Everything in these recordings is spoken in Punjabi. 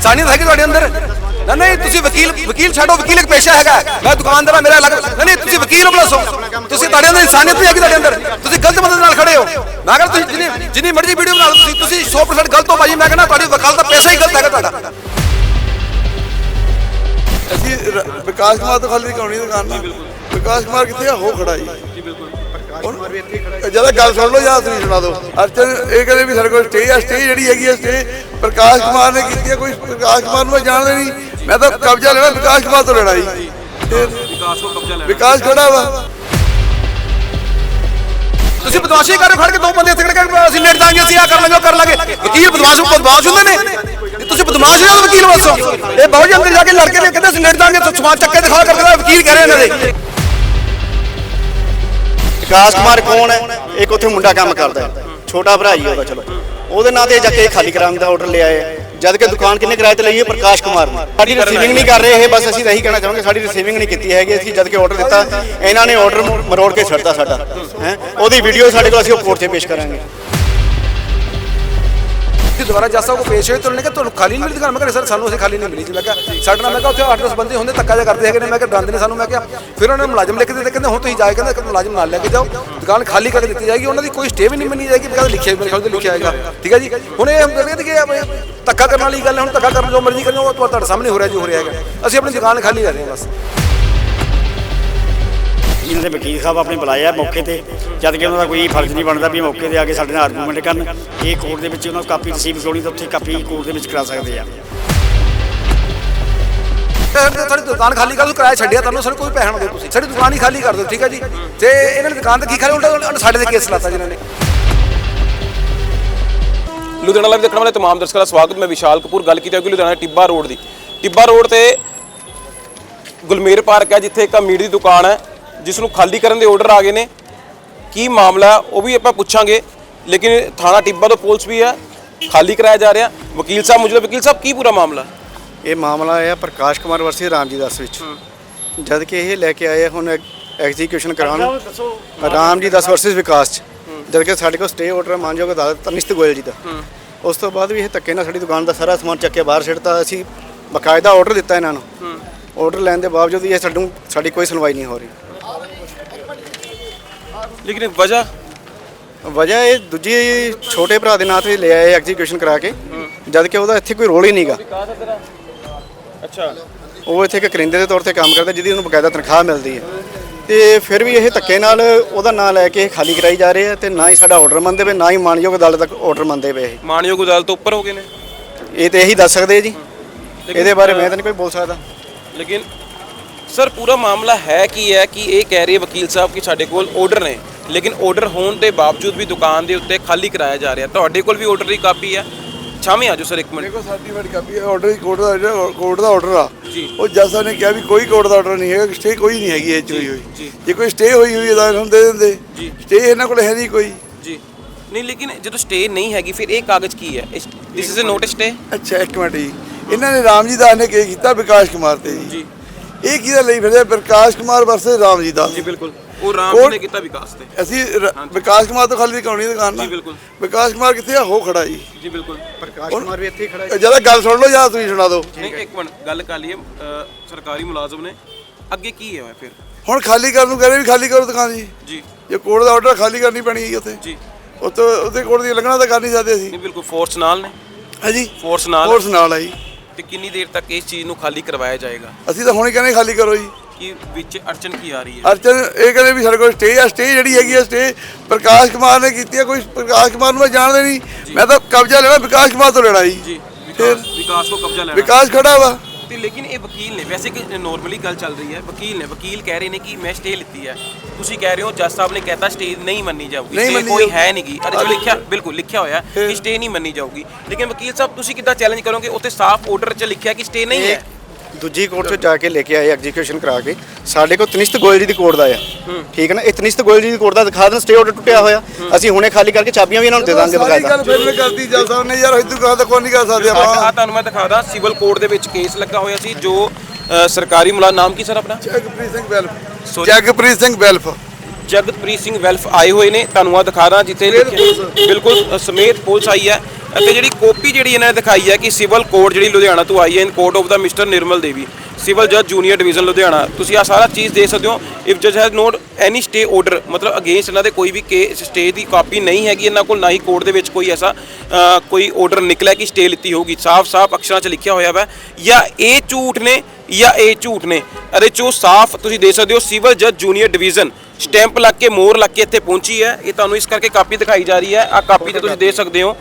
ਇਨਸਾਨੀਅਤ ਹੈਗੀ ਤੁਹਾਡੇ ਅੰਦਰ? ਨਾ ਨਹੀਂ ਤੁਸੀਂ ਵਕੀਲ ਵਕੀਲ ਛੱਡੋ ਵਕੀਲ ਇੱਕ ਪੇਸ਼ਾ ਹੈਗਾ। ਮੈਂ ਦੁਕਾਨਦਾਰ ਹਾਂ ਮੇਰਾ ਅਲੱਗ ਨਹੀਂ ਨਹੀਂ ਤੁਸੀਂ ਵਕੀਲ ਹੋ ਪਲਸੋ ਤੁਸੀਂ ਤੁਹਾਡੇ ਅੰਦਰ ਇਨਸਾਨੀਅਤ ਨਹੀਂ ਹੈਗੀ ਤੁਹਾਡੇ ਅੰਦਰ। ਤੁਸੀਂ ਗਲਤ ਬੰਦੇ ਨਾਲ ਖੜੇ ਹੋ। ਮੈਂ ਕਹਿੰਦਾ ਤੁਸੀਂ ਜਿੰਨੀ ਜਿੰਨੀ ਮਰਜ਼ੀ ਵੀਡੀਓ ਬਣਾ ਲਓ ਤੁਸੀਂ ਤੁਸੀਂ 100% ਗਲਤ ਹੋ ਭਾਜੀ। ਮੈਂ ਕਹਿੰਦਾ ਤੁਹਾਡੀ ਵਕਾਲਤ ਦਾ ਪੈਸਾ ਹੀ ਗਲਤ ਹੈਗਾ ਤੁਹਾਡਾ। ਅਸੀਂ ਵਿਕਾਸ ਕੁਮਾਰ ਤੋਂ ਖਾਲੀ ਕਹਾਉਣੀ ਦੁਕਾਨ ਨਾ। ਵਿਕਾਸ ਕੁਮਾਰ ਕਿੱਥੇ ਆ? ਹੋ ਖੜਾ ਜੀ। ਜੀ ਬਿਲਕੁਲ। ਜ਼ਿਆਦਾ ਗੱਲ ਸੁਣ ਲਓ ਜਾਂ ਤੁਸੀਂ ਸੁਣਾ ਦਿਓ ਅਰਚਨ ਇਹ ਕਹਿੰਦੇ ਵੀ ਸਾਡੇ ਕੋਲ ਸਟੇ ਆ ਸਟੇ ਜਿਹੜੀ ਹੈਗੀ ਆ ਸਟੇ ਪ੍ਰਕਾਸ਼ ਕੁਮਾਰ ਨੇ ਕੀਤੀ ਆ, ਕੋਈ ਪ੍ਰਕਾਸ਼ ਕੁਮਾਰ ਨੂੰ ਮੈਂ ਨਹੀਂ। ਮੈਂ ਤਾਂ ਕਬਜ਼ਾ ਲੈਣਾ ਵਿਕਾਸ ਕੁਮਾਰ ਤੋਂ ਲੈਣਾ ਜੀ। ਵਿਕਾਸ ਕੋ ਕਬਜ਼ਾ ਲੈਣਾ ਵਿਕਾਸ ਖੜਾ ਵਾ? ਤੁਸੀਂ ਬਦਮਾਸ਼ੀ ਕਰ ਰਹੇ ਖੜ ਕੇ ਦੋ ਬੰਦੇ ਇੱਥੇ ਖੜ ਕੇ ਅਸੀਂ ਲੜ ਦਾਂਗੇ ਅਸੀਂ ਆ ਕਰ ਲਾਂਗੇ, ਉਹ ਕਰ ਲਾਂਗੇ। ਵਕੀਲ ਬਦਮਾਸ਼ ਬਦਮਾਸ਼ ਹੁੰਦੇ ਨੇ। ਤੁਸੀਂ ਬਦਮਾਸ਼ ਹੋ, ਵਕੀਲ ਵਸੋ ਇਹ ਬਾਬੂ ਜੀ ਜਾ ਕੇ ਲੜਕੇ ਨੇ, ਕਹਿੰਦੇ ਅਸੀਂ ਲੜ ਦਾਂਗੇ ਤਾਂ ਚੱਕੇ ਦਿਖਾ ਕਰਦੇ ਵਕੀਲ ਕਹਿ ਰਹੇ ਇਹਨਾਂ ਦੇ ਵਿਕਾਸ ਕੁਮਾਰ ਕੌਣ ਹੈ? ਇੱਕ ਉੱਥੇ ਮੁੰਡਾ ਕੰਮ ਕਰਦਾ ਹੈ। ਛੋਟਾ ਭਰਾ ਹੀ ਉਹਦਾ, ਚਲੋ। ਉਹਦੇ ਨਾਂ ਤੇ ਜਾ ਕੇ ਖਾਲੀ ਕਰਾਉਣ ਦਾ ਆਰਡਰ ਲਿਆ ਹੈ। ਜਦ ਕਿ ਦੁਕਾਨ ਕਿੰਨੇ ਕਿਰਾਏ ਤੇ ਲਈ ਹੈ? ਪ੍ਰਕਾਸ਼ ਕੁਮਾਰ ਨੇ। ਸਾਡੀ ਰਿਸੀਵਿੰਗ ਨਹੀਂ ਕਰ ਰਹੇ ਇਹ, ਬਸ ਅਸੀਂ ਤਾਂ ਇਹੀ ਕਹਿਣਾ ਚਾਹਾਂਗੇ, ਸਾਡੀ ਰਿਸੀਵਿੰਗ ਨਹੀਂ ਕੀਤੀ ਹੈਗੀ ਅਸੀਂ। ਜਦ ਕਿ ਆਰਡਰ ਦਿੱਤਾ, ਇਹਨਾਂ ਨੇ ਆਰਡਰ ਮਰੋੜ ਕੇ ਛੱਡਤਾ ਸਾਡਾ, ਹੈ। ਉਹਦੀ ਵੀਡੀਓ ਸਾਡੇ ਕੋਲ ਅਸੀਂ ਉਹ ਕੋਰਟ 'ਤੇ ਪੇਸ਼ ਕਰਾਂਗੇ। ਤੁਸੀਂ ਦੁਬਾਰਾ ਜੱਜ ਸਾਹਿਬ ਕੋ ਪੇਸ਼ ਹੋਏ, ਤਾਂ ਉਹਨੇ ਕਿਹਾ, ਤੁਹਾਨੂੰ ਖਾਲੀ ਨਹੀਂ ਮਿਲੀ ਦੁਕਾਨ। ਮੈਂ ਕਿਹਾ ਸਰ, ਸਾਨੂੰ ਅਸੀਂ ਖਾਲੀ ਨਹੀਂ ਮਿਲੀ ਜੀ। ਮੈਂ ਕਿਹਾ, ਸਾਡੇ ਨਾਲ ਮੈਂ ਕਿਹਾ, ਉੱਥੇ 8-10 ਬੰਦੇ ਹੁੰਦੇ, ਧੱਕਾ ਜਿਹਾ ਕਰਦੇ ਹੈਗੇ ਨੇ। ਮੈਂ ਕਿਹਾ ਡਰਾਉਂਦੇ ਨੇ ਸਾਨੂੰ। ਮੈਂ ਕਿਹਾ, ਫਿਰ ਉਹਨਾਂ ਨੇ ਮੁਲਾਜ਼ਮ ਲਿਖ ਕੇ ਦਿੱਤੇ, ਕਹਿੰਦੇ, ਹੁਣ ਤੁਸੀਂ ਜਾਏ ਕਹਿੰਦੇ ਕਿ ਮੁਲਾਜ਼ਮ ਨਾਲ ਲੈ ਕੇ ਜਾਓ, ਦੁਕਾਨ ਖਾਲੀ ਕਰਕੇ ਦਿੱਤੀ ਜਾਏਗੀ, ਉਹਨਾਂ ਦੀ ਕੋਈ ਸਟੇ ਵੀ ਨਹੀਂ ਮੰਨੀ ਜਾਏਗੀ ਬਕਾਇਦਾ ਲਿਖਿਆ ਮੇਰੇ ਖਿਆਲ ਤੇ ਲਿਖਿਆ ਹੈਗਾ। ਠੀਕ ਹੈ ਜੀ? ਹੁਣ ਇਹ ਕਹਿੰਦੇ ਕਿ ਧੱਕਾ ਕਰਨ ਵਾਲੀ ਗੱਲ ਹੈ, ਹੁਣ ਧੱਕਾ ਕਰਨ ਜੋ ਮਰਜ਼ੀ ਕਰਿਓ, ਉਹ ਤੁਹਾਡੇ ਸਾਹਮਣੇ ਹੋ ਰਿਹਾ, ਜੋ ਹੋ ਰਿਹਾ ਹੈਗਾ। ਅਸੀਂ ਆਪਣੀ ਦੁਕਾਨ ਖਾਲੀ ਕਰ ਰਹੇ ਹਾਂ ਬਸ। ਇਹਨਾਂ ਦੇ ਵਕੀਲ ਸਾਹਿਬ ਆਪਣੇ ਬੁਲਾਏ ਆ ਮੌਕੇ ਤੇ ਜਦ ਕਿ ਉਹਨਾਂ ਦਾ ਕੋਈ ਫਰਜ਼ ਨਹੀਂ ਬਣਦਾ ਵੀ ਮੌਕੇ ਤੇ ਆ ਕੇ ਸਾਡੇ ਨਾਲ ਆਰਗੂਮੈਂਟ ਕਰਨ। ਇਹ ਕੋਰਟ ਦੇ ਵਿੱਚ ਉਹਨਾਂ ਨੂੰ ਕਾਪੀ ਰਿਸੀਵ ਕਰਾਉਣੀ ਤਾਂ ਉੱਥੇ ਕਾਪੀ ਕੋਰਟ ਦੇ ਵਿੱਚ ਕਰਾ ਸਕਦੇ ਆ। ਤੇ ਤੁਹਾਡੀ ਦੁਕਾਨ ਖਾਲੀ ਕਰ ਦਿਓ ਕਿਰਾਇਆ ਛੱਡਿਆ ਤੁਹਾਨੂੰ ਸਾਨੂੰ ਕੋਈ ਪੈਸਾ ਨਾ ਦਿਓ ਤੁਸੀਂ। ਸਾਡੀ ਦੁਕਾਨ ਹੀ ਖਾਲੀ ਕਰ ਦਿਓ ਠੀਕ ਹੈ ਜੀ? ਤੇ ਇਹਨਾਂ ਨੇ ਦੁਕਾਨ ਤੇ ਕੀ ਖਾਲੀ ਉਲਟਾ ਸਾਡੇ ਤੇ ਕੇਸ ਲਾਤਾ ਜਿਨ੍ਹਾਂ ਨੇ। ਲੁਧਿਆਣਾ ਲਾਈਵ ਦੇਖਣ ਵਾਲੇ ਤਮਾਮ ਦਰਸ਼ਕਾਂ ਦਾ ਸਵਾਗਤ ਮੈਂ ਵਿਸ਼ਾਲ ਕਪੂਰ ਗੱਲ ਕੀਤੀ ਹੈ ਕਿ ਲੁਧਿਆਣਾ ਟਿੱਬਾ ਰੋਡ ਦੀ। ਟਿੱਬਾ ਰੋਡ ਤੇ ਗੁਲਮੇਰ ਪਾਰਕ ਹੈ ਜਿੱਥੇ ਇੱਕ ਮੀਟ ਦੀ ਦੁਕਾਨ ਹੈ। ਜਿਸ ਨੂੰ ਖਾਲੀ ਕਰਨ ਦੇ ਆਰਡਰ ਆ ਗਏ ਨੇ। ਕੀ ਮਾਮਲਾ ਉਹ ਵੀ ਆਪਾਂ ਪੁੱਛਾਂਗੇ। ਲੇਕਿਨ ਥਾਣਾ ਟਿੱਬਾ ਤੋਂ ਪੁਲਿਸ ਵੀ ਹੈ ਖਾਲੀ ਕਰਾਇਆ ਜਾ ਰਿਹਾ। ਵਕੀਲ ਸਾਹਿਬ ਮੌਜੂਦ ਹੈ। ਵਕੀਲ ਸਾਹਿਬ ਕੀ ਪੂਰਾ ਮਾਮਲਾ ਇਹ ਮਾਮਲਾ ਆਇਆ ਪ੍ਰਕਾਸ਼ ਕੁਮਾਰ ਵਰਸੀ ਰਾਮਜੀ ਦਾਸ ਵਿੱਚ। ਜਦ ਕਿ ਇਹ ਲੈ ਕੇ ਆਏ ਹੁਣ ਐਗਜ਼ੀਕਿਊਸ਼ਨ ਕਰਾਉਣ। ਰਾਮਜੀ ਦਾਸ। ਵਰਸਸ ਵਿਕਾਸ ਚ। ਜਦ ਕਿ ਸਾਡੇ ਕੋਲ ਸਟੇ ਆਰਡਰ ਮਾਨਯੋਗ ਅਦਾਲਤ ਤਨਿਸ਼ਤ ਗੋਇਲ ਜੀ ਦਾ। ਉਸ ਤੋਂ ਬਾਅਦ ਵੀ ਇਹ ਧੱਕੇ ਨਾਲ ਸਾਡੀ ਦੁਕਾਨ ਦਾ ਸਾਰਾ ਸਮਾਨ ਚੱਕ ਕੇ ਬਾਹਰ ਸਿੱਟਤਾ। ਅਸੀਂ ਬਕਾਇਦਾ ਆਰਡਰ ਦਿੱਤਾ ਇਹਨਾਂ ਨੂੰ। ਆਰਡਰ ਲੈਣ ਦੇ ਬਾਵਜੂਦ ਵੀ ਇਹ ਸਾਨੂੰ ਸਾਡੀ ਕੋਈ ਸੁਣਵਾਈ ਨਹੀਂ ਹੋ ਰਹੀ। ਲੇਕਿਨ ਵਜ੍ਹਾ? ਵਜ੍ਹਾ ਇਹ ਦੂਜੀ ਛੋਟੇ ਭਰਾ ਦੇ ਨਾਂ ਤੇ ਲੈ ਆਏ ਐਗਜ਼ੀਕਿਊਸ਼ਨ ਕਰਾ ਕੇ। ਜਦ ਕਿ ਉਹਦਾ ਇੱਥੇ ਕੋਈ ਰੋਲ ਹੀ ਨਹੀਂਗਾ ਅੱਛਾ। ਉਹ ਇੱਥੇ ਇੱਕ ਕਰਿੰਦੇ ਦੇ ਤੌਰ ਤੇ ਕੰਮ ਕਰਦਾ ਜਿਹਦੀ ਉਹਨੂੰ ਬਕਾਇਦਾ ਤਨਖਾਹ ਮਿਲਦੀ ਹੈ। ਤੇ ਫਿਰ ਵੀ ਇਹ ਧੱਕੇ ਨਾਲ ਉਹਦਾ ਨਾਂ ਲੈ ਕੇ ਖਾਲੀ ਕਰਾਈ ਜਾ ਰਹੇ ਆ ਤੇ ਨਾ ਹੀ ਸਾਡਾ ਆਰਡਰ ਮੰਨਦੇ ਪਏ ਨਾ ਹੀ ਮਾਨਯੋਗ ਅਦਾਲਤ ਤੱਕ ਆਰਡਰ ਮੰਨਦੇ ਪਏ ਇਹ। ਮਾਨਯੋਗ ਅਦਾਲਤ ਤੋਂ ਉੱਪਰ ਹੋ ਗਏ ਨੇ? ਇਹ ਤੇ ਇਹੀ ਦੱਸ ਸਕਦੇ ਜੀ। ਇਹਦੇ ਬਾਰੇ ਮੈਂ ਤਾਂ ਨਹੀਂ ਕੋਈ ਬੋਲ ਸਕਦਾ। ਲੇਕਿਨ ਸਰ ਪੂਰਾ ਮਾਮਲਾ ਹੈ ਕੀ ਹੈ ਕਿ ਇਹ ਕਹਿ ਰਹੇ ਵਕੀਲ ਸਾਹਿਬ ਕਿ ਸਾਡੇ ਕੋਲ ਆਰਡਰ ਨੇ ਲੇਕਿਨ ਆਰਡਰ ਹੋਣ ਦੇ ਬਾਵਜੂਦ ਵੀ ਦੁਕਾਨ ਦੇ ਉੱਤੇ ਖਾਲੀ ਕਰਾਇਆ ਜਾ ਰਿਹਾ। ਤੁਹਾਡੇ ਕੋਲ ਵੀ ਆਰਡਰ ਦੀ ਕਾਪੀ ਹੈ? ਛਾਵੇਂ ਆ ਜਾਓ ਸਰ ਇੱਕ ਮਿੰਟ। ਦੇਖੋ ਸਾਡੀ ਵਾਰੀ ਕਾਪੀ ਆਰਡਰ ਕੋਰਟ ਦਾ ਕੋਰਟ ਦਾ ਆਰਡਰ ਆ। ਜੀ। ਉਹ ਜੱਜ ਸਾਹਿਬ ਨੇ ਕਿਹਾ ਵੀ ਕੋਈ ਕੋਰਟ ਦਾ ਆਰਡਰ ਨਹੀਂ ਹੈਗਾ ਸਟੇ ਕੋਈ ਨਹੀਂ ਹੈਗੀ ਇਹ ਚ ਹੋਈ ਹੋਈ। ਜੀ। ਕੋਈ ਸਟੇ ਹੋਈ ਹੋਈ ਤਾਂ ਇਹਨਾਂ ਦੇ ਦਿੰਦੇ। ਜੀ। ਸਟੇ ਇਹਨਾਂ ਕੋਲ ਹੈ ਨਹੀਂ ਕੋਈ। ਜੀ। ਨਹੀਂ ਲੇਕਿਨ ਜਦੋਂ ਸਟੇ ਨਹੀਂ ਹੈਗੀ ਫਿਰ ਇਹ ਕਾਗਜ਼ ਕੀ ਹੈ? This is a notice stay ਅੱਛਾ ਇੱਕ ਮਿੰਟ ਜੀ। ਇਹਨਾਂ ਨੇ ਰਾਮ ਜੀ ਦਾਸ ਨੇ ਕੀ ਕੀਤਾ? ਵਿਕਾਸ ਕੁਮਾਰ ਤੇ ਜੀ। ਇਹ ਕਿਹਦਾ ਲਈ ਫਿਰਦੇ ਪ੍ਰਕਾਸ਼ ਕੁਮਾਰ ਵਰਸੇ ਰਾਮ ਜੀ ਦਾਸ ਜੀ ਬਿਲਕੁਲ। ਉਹ ਰਾਮ ਨੇ ਕੀਤਾ ਵਿਕਾਸ ਤੇ। ਅਸੀਂ ਵਿਕਾਸ ਕੁਮਾਰ ਤੋਂ ਖਾਲੀ ਕਹਾਉਣੀ ਦੁਕਾਨ ਨਾ। ਜੀ, ਬਿਲਕੁਲ। ਵਿਕਾਸ ਕੁਮਾਰ ਕਿੱਥੇ ਆ? ਹੋ ਖੜਾ ਜੀ। ਜੀ ਬਿਲਕੁਲ। ਪ੍ਰਕਾਸ਼ ਕੁਮਾਰ ਵੀ ਇੱਥੇ ਹੀ ਖੜਾ ਹੈ। ਜ਼ਿਆਦਾ ਗੱਲ ਸੁਣ ਲਓ ਜਾਂ ਤੁਸੀਂ ਸੁਣਾ ਦਿਓ। ਨਹੀਂ ਇੱਕ ਮਿੰਟ ਗੱਲ ਕਰ ਲਈਏ। ਸਰਕਾਰੀ ਮੁਲਾਜ਼ਮ ਨੇ। ਅੱਗੇ ਕੀ ਹੈ ਫਿਰ? ਹੁਣ ਖਾਲੀ ਕਰਨ ਨੂੰ ਕਹਿੰਦੇ ਵੀ ਖਾਲੀ ਕਰੋ ਦੁਕਾਨ ਜੀ। ਜੀ। ਜੇ ਕੋਰਟ ਦਾ ਆਰਡਰ ਖਾਲੀ ਕਰਨੀ ਪੈਣੀ ਹੈ ਉੱਥੇ। ਜੀ। ਉੱਥੇ ਉੱਥੇ ਕੋਰਟ ਦੀ ਲੰਘਣਾ ਤਾਂ ਕਰ ਨਹੀਂ ਸਕਦੇ ਅਸੀਂ। ਨਹੀਂ ਬਿਲਕੁਲ ਫੋਰਸ ਨਾਲ ਨੇ। ਹਾਂਜੀ। ਫੋਰਸ ਨਾਲ। ਫੋਰਸ ਨਾਲ ਆਈ ਤੇ ਕਿੰਨੀ ਦੇਰ ਤੱਕ ਇਸ ਚੀਜ਼ ਨੂੰ ਖਾਲੀ ਕਰਵਾਇਆ ਜਾਏਗਾ? ਅਸੀਂ ਤਾਂ ਹੁਣੇ ਕਹਿੰਦੇ ਖਾਲੀ ਕਰੋ ਜੀ। ਕਿ ਵਿੱਚ ਅੜਚਨ ਕੀ ਆ ਰਹੀ ਹੈ? ਅਰਚਨ ਇਹ ਕਹਿੰਦੇ ਵੀ ਸਾਡੇ ਕੋਲ ਸਟੇ ਆ ਸਟੇ ਜਿਹੜੀ ਹੈਗੀ ਆ ਸਟੇ ਪ੍ਰਕਾਸ਼ ਕੁਮਾਰ ਨੇ ਕੀਤੀ ਆ ਕੋਈ ਪ੍ਰਕਾਸ਼ ਕੁਮਾਰ ਨੂੰ ਮੈਂ ਜਾਣਦਾ ਨਹੀਂ। ਮੈਂ ਤਾਂ ਕਬਜ਼ਾ ਲੈਣਾ ਵਿਕਾਸ ਕੁਮਾਰ ਤੋਂ ਲੈਣਾ ਜੀ। ਜੀ ਵਿਕਾਸ ਵਿਕਾਸ ਕੋ ਕਬਜ਼ਾ ਲੈਣਾ। ਵਿਕਾਸ ਖੜਾ ਵਾ। ਤੇ ਲੇਕਿਨ ਇਹ ਵਕੀਲ ਨੇ ਵੈਸੇ ਕਿ ਨੋਰਮਲੀ ਗੱਲ ਚੱਲ ਰਹੀ ਹੈ ਵਕੀਲ ਨੇ ਵਕੀਲ ਕਹਿ ਰਹੇ ਨੇ ਕਿ ਮੈਂ ਸਟੇ ਲਿੱਤੀ ਹੈ। ਤੁਸੀਂ ਕਹਿ ਰਹੇ ਹੋ ਜੱਜ ਸਾਹਿਬ ਨੇ ਕਹਿਤਾ ਸਟੇ ਨਹੀਂ ਮੰਨੀ ਜਾਊਗੀ। ਨਹੀਂ ਮੰਨੀ ਕੋਈ ਜਾਊਗੀ। ਹੈ ਨਹੀਂਗੀ ਅਰੇ ਜੋ ਲਿਖਿਆ ਬਿਲਕੁਲ ਲਿਖਿਆ ਹੋਇਆ ਕਿ ਸਟੇ ਨਹੀਂ ਮੰਨੀ ਜਾਊਗੀ। ਲੇਕਿਨ ਵਕੀਲ ਸਾਹਿਬ ਤੁਸੀਂ ਕਿੱਦਾਂ ਚੈਲੰਜ ਕਰੋਗੇ? ਉੱਥੇ ਸਾਫ਼ ਆਰਡਰ 'ਚ ਲਿਖਿਆ ਕਿ ਸਟੇ ਨਹੀਂ ਹੈ? ਦੂਜੀ ਕੋਰਟ 'ਚ ਜਾ ਕੇ ਲੈ ਕੇ ਆਏ ਐਗਜ਼ੀਕਿਊਸ਼ਨ ਕਰਾ ਕੇ। ਸਾਡੇ ਕੋਲ ਤਨਿਸ਼ਤ ਗੋਇਲ ਜੀ ਦੀ ਕੋਰਟ ਦਾ ਆ। ਠੀਕ ਹੈ ਨਾ? ਇਹ ਤਨਿਸ਼ਤ ਗੋਇਲ ਜੀ ਦੀ ਕੋਰਟ ਦਾ ਦਿਖਾ ਦੇਣ ਸਟੇ ਆਰਡਰ ਟੁੱਟਿਆ ਹੋਇਆ। ਅਸੀਂ ਹੁਣੇ ਖਾਲੀ ਕਰਕੇ ਚਾਬੀਆਂ ਵੀ ਇਹਨਾਂ ਨੂੰ ਦੇ ਦਾਂਗੇ ਸਾਰੀ ਬਕਾਇਦਾ ਗੱਲ ਫਿਰ ਮੈਂ ਕਰਦੀ ਜੱਜ ਸਾਹਿਬ ਨੇ ਯਾਰ ਇਦੋਂ ਕਹਾ ਤਾਂ ਕੋਈ ਨਹੀਂ ਕਰ ਸਕਦੇ ਆ ਆਪਾਂ। ਤੁਹਾਨੂੰ ਮੈਂ ਦਿਖਾਦਾ ਸਿਵਲ ਕੋਰਟ ਦੇ ਵਿੱਚ ਕੇਸ ਲੱਗਾ ਹੋਇਆ ਸੀ ਜੋ ਸਰਕਾਰੀ ਮੁਲਾ ਨਾਮ ਕੀ ਸਰ ਆਪਣਾ? ਜਗਪ੍ਰੀਤ ਸਿੰਘ ਵੈਲਫ? ਜਗਪ੍ਰੀਤ ਸਿੰਘ ਵੈਲਫ। ਜਗਤਪ੍ਰੀਤ ਸਿੰਘ ਵੈਲਫ ਆਏ ਹੋਏ ਨੇ ਤੁਹਾਨੂੰ ਆ ਦਿਖਾ ਦਾਂ ਜਿੱਥੇ ਬਿਲਕੁਲ ਸਮੇਤ ਪੁਲਿਸ ਆਈ ਹੈ। ਅਤੇ ਜਿਹੜੀ ਕਾਪੀ ਜਿਹੜੀ ਇਹਨਾਂ ਨੇ ਦਿਖਾਈ ਹੈ ਕਿ ਸਿਵਲ ਕੋਰਟ ਜਿਹੜੀ ਲੁਧਿਆਣਾ ਤੋਂ ਆਈ ਹੈ, ਇਨ ਕੋਰਟ ਆਫ ਦਾ ਮਿਸਟਰ ਨਿਰਮਲ ਦੇਵੀ, ਸਿਵਲ ਜੱਜ ਜੂਨੀਅਰ ਡਿਵੀਜ਼ਨ ਲੁਧਿਆਣਾ। ਤੁਸੀਂ ਆ ਸਾਰਾ ਚੀਜ਼ ਦੇਖ ਸਕਦੇ ਹੋ। ਇਫ ਜੱਜ has not any stay order ਮਤਲਬ ਅਗੇਂਸਟ ਇਹਨਾਂ ਦੇ ਕੋਈ ਵੀ ਕੇਸ ਸਟੇ ਦੀ ਕਾਪੀ ਨਹੀਂ ਹੈਗੀ, ਇਹਨਾਂ ਕੋਲ ਨਾ ਹੀ ਕੋਰਟ ਦੇ ਵਿੱਚ ਕੋਈ ਐਸਾ ਕੋਈ ਆਰਡਰ ਨਿਕਲਿਆ ਕਿ ਸਟੇ ਲਿੱਤੀ ਹੋਊਗੀ। ਸਾਫ਼-ਸਾਫ਼ ਅਕਸ਼ਰਾਂ 'ਚ ਲਿਖਿਆ ਹੋਇਆ ਵਾ, ਜਾਂ ਇਹ ਝੂਠ ਨੇ, ਜਾਂ ਇਹ ਝੂਠ ਨੇ। ਇਹਦੇ 'ਚੋਂ ਸਾਫ਼ ਤੁਸੀਂ ਦੇਖ ਸਕਦੇ ਹੋ, ਸਿਵਲ ਜੱਜ ਜੂਨੀਅਰ ਡਿਵੀਜ਼ਨ ਸਟੈਂਪ ਲੱਗ ਕੇ ਮੋਹਰ ਲੱਗ ਕੇ ਇੱਥੇ ਪਹੁੰਚੀ ਹੈ। ਇਹ ਤੁਹਾਨੂੰ ਇਸ ਕਰਕੇ ਕਾਪੀ ਦਿਖਾਈ ਜਾ ਰਹੀ ਹੈ। ਆ ਕਾਪੀ ਤੇ ਤੁਸੀਂ ਦੇਖ ਸਕਦੇ ਹੋ।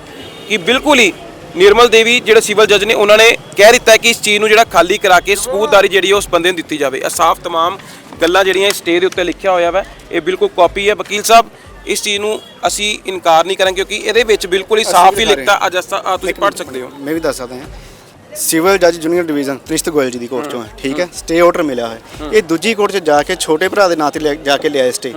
ਕਿ ਬਿਲਕੁਲ ਹੀ ਨਿਰਮਲ ਦੇਵੀ ਜਿਹੜੇ ਸਿਵਲ ਜੱਜ ਨੇ ਉਹਨਾਂ ਨੇ ਕਹਿ ਦਿੱਤਾ ਹੈ ਕਿ ਇਸ ਚੀਜ਼ ਨੂੰ ਜਿਹੜਾ ਖਾਲੀ ਕਰਾ ਕੇ ਸਬੂਤਦਾਰੀ ਜਿਹੜੀ ਹੈ ਉਸ ਬੰਦੇ ਨੂੰ ਦਿੱਤੀ ਜਾਵੇ। ਇਹ ਸਾਫ਼ ਤਮਾਮ ਗੱਲਾਂ ਜਿਹੜੀਆਂ ਸਟੇ ਦੇ ਉੱਤੇ ਲਿਖਿਆ ਹੋਇਆ ਵਾ ਇਹ ਬਿਲਕੁਲ ਕਾਪੀ ਹੈ। ਵਕੀਲ ਸਾਹਿਬ ਇਸ ਚੀਜ਼ ਨੂੰ ਅਸੀਂ ਇਨਕਾਰ ਨਹੀਂ ਕਰਾਂਗੇ ਕਿਉਂਕਿ ਇਹਦੇ ਵਿੱਚ ਬਿਲਕੁਲ ਹੀ ਸਾਫ਼ ਹੀ ਲਿਖਤਾ ਅੱਜ ਅਸਾਂ ਆਹ ਤੁਸੀਂ ਪੜ੍ਹ ਸਕਦੇ ਹੋ। ਮੈਂ ਵੀ ਦੱਸ ਸਕਦਾ ਹਾਂ। ਸਿਵਲ ਜੱਜ ਜੂਨੀਅਰ ਡਿਵੀਜ਼ਨ ਤ੍ਰਿਸ਼ਤ ਗੋਇਲ ਜੀ ਦੀ ਕੋਰਟ ਚੋਂ ਹੈ ਠੀਕ ਹੈ? ਸਟੇ ਆਰਡਰ ਮਿਲਿਆ ਹੋਇਆ ਇਹ ਦੂਜੀ ਕੋਰਟ 'ਚ ਜਾ ਕੇ ਛੋਟੇ ਭਰਾ ਦੇ ਨਾਂ ਤੇ ਜਾ ਕੇ ਲਿਆਏ ਸਟੇ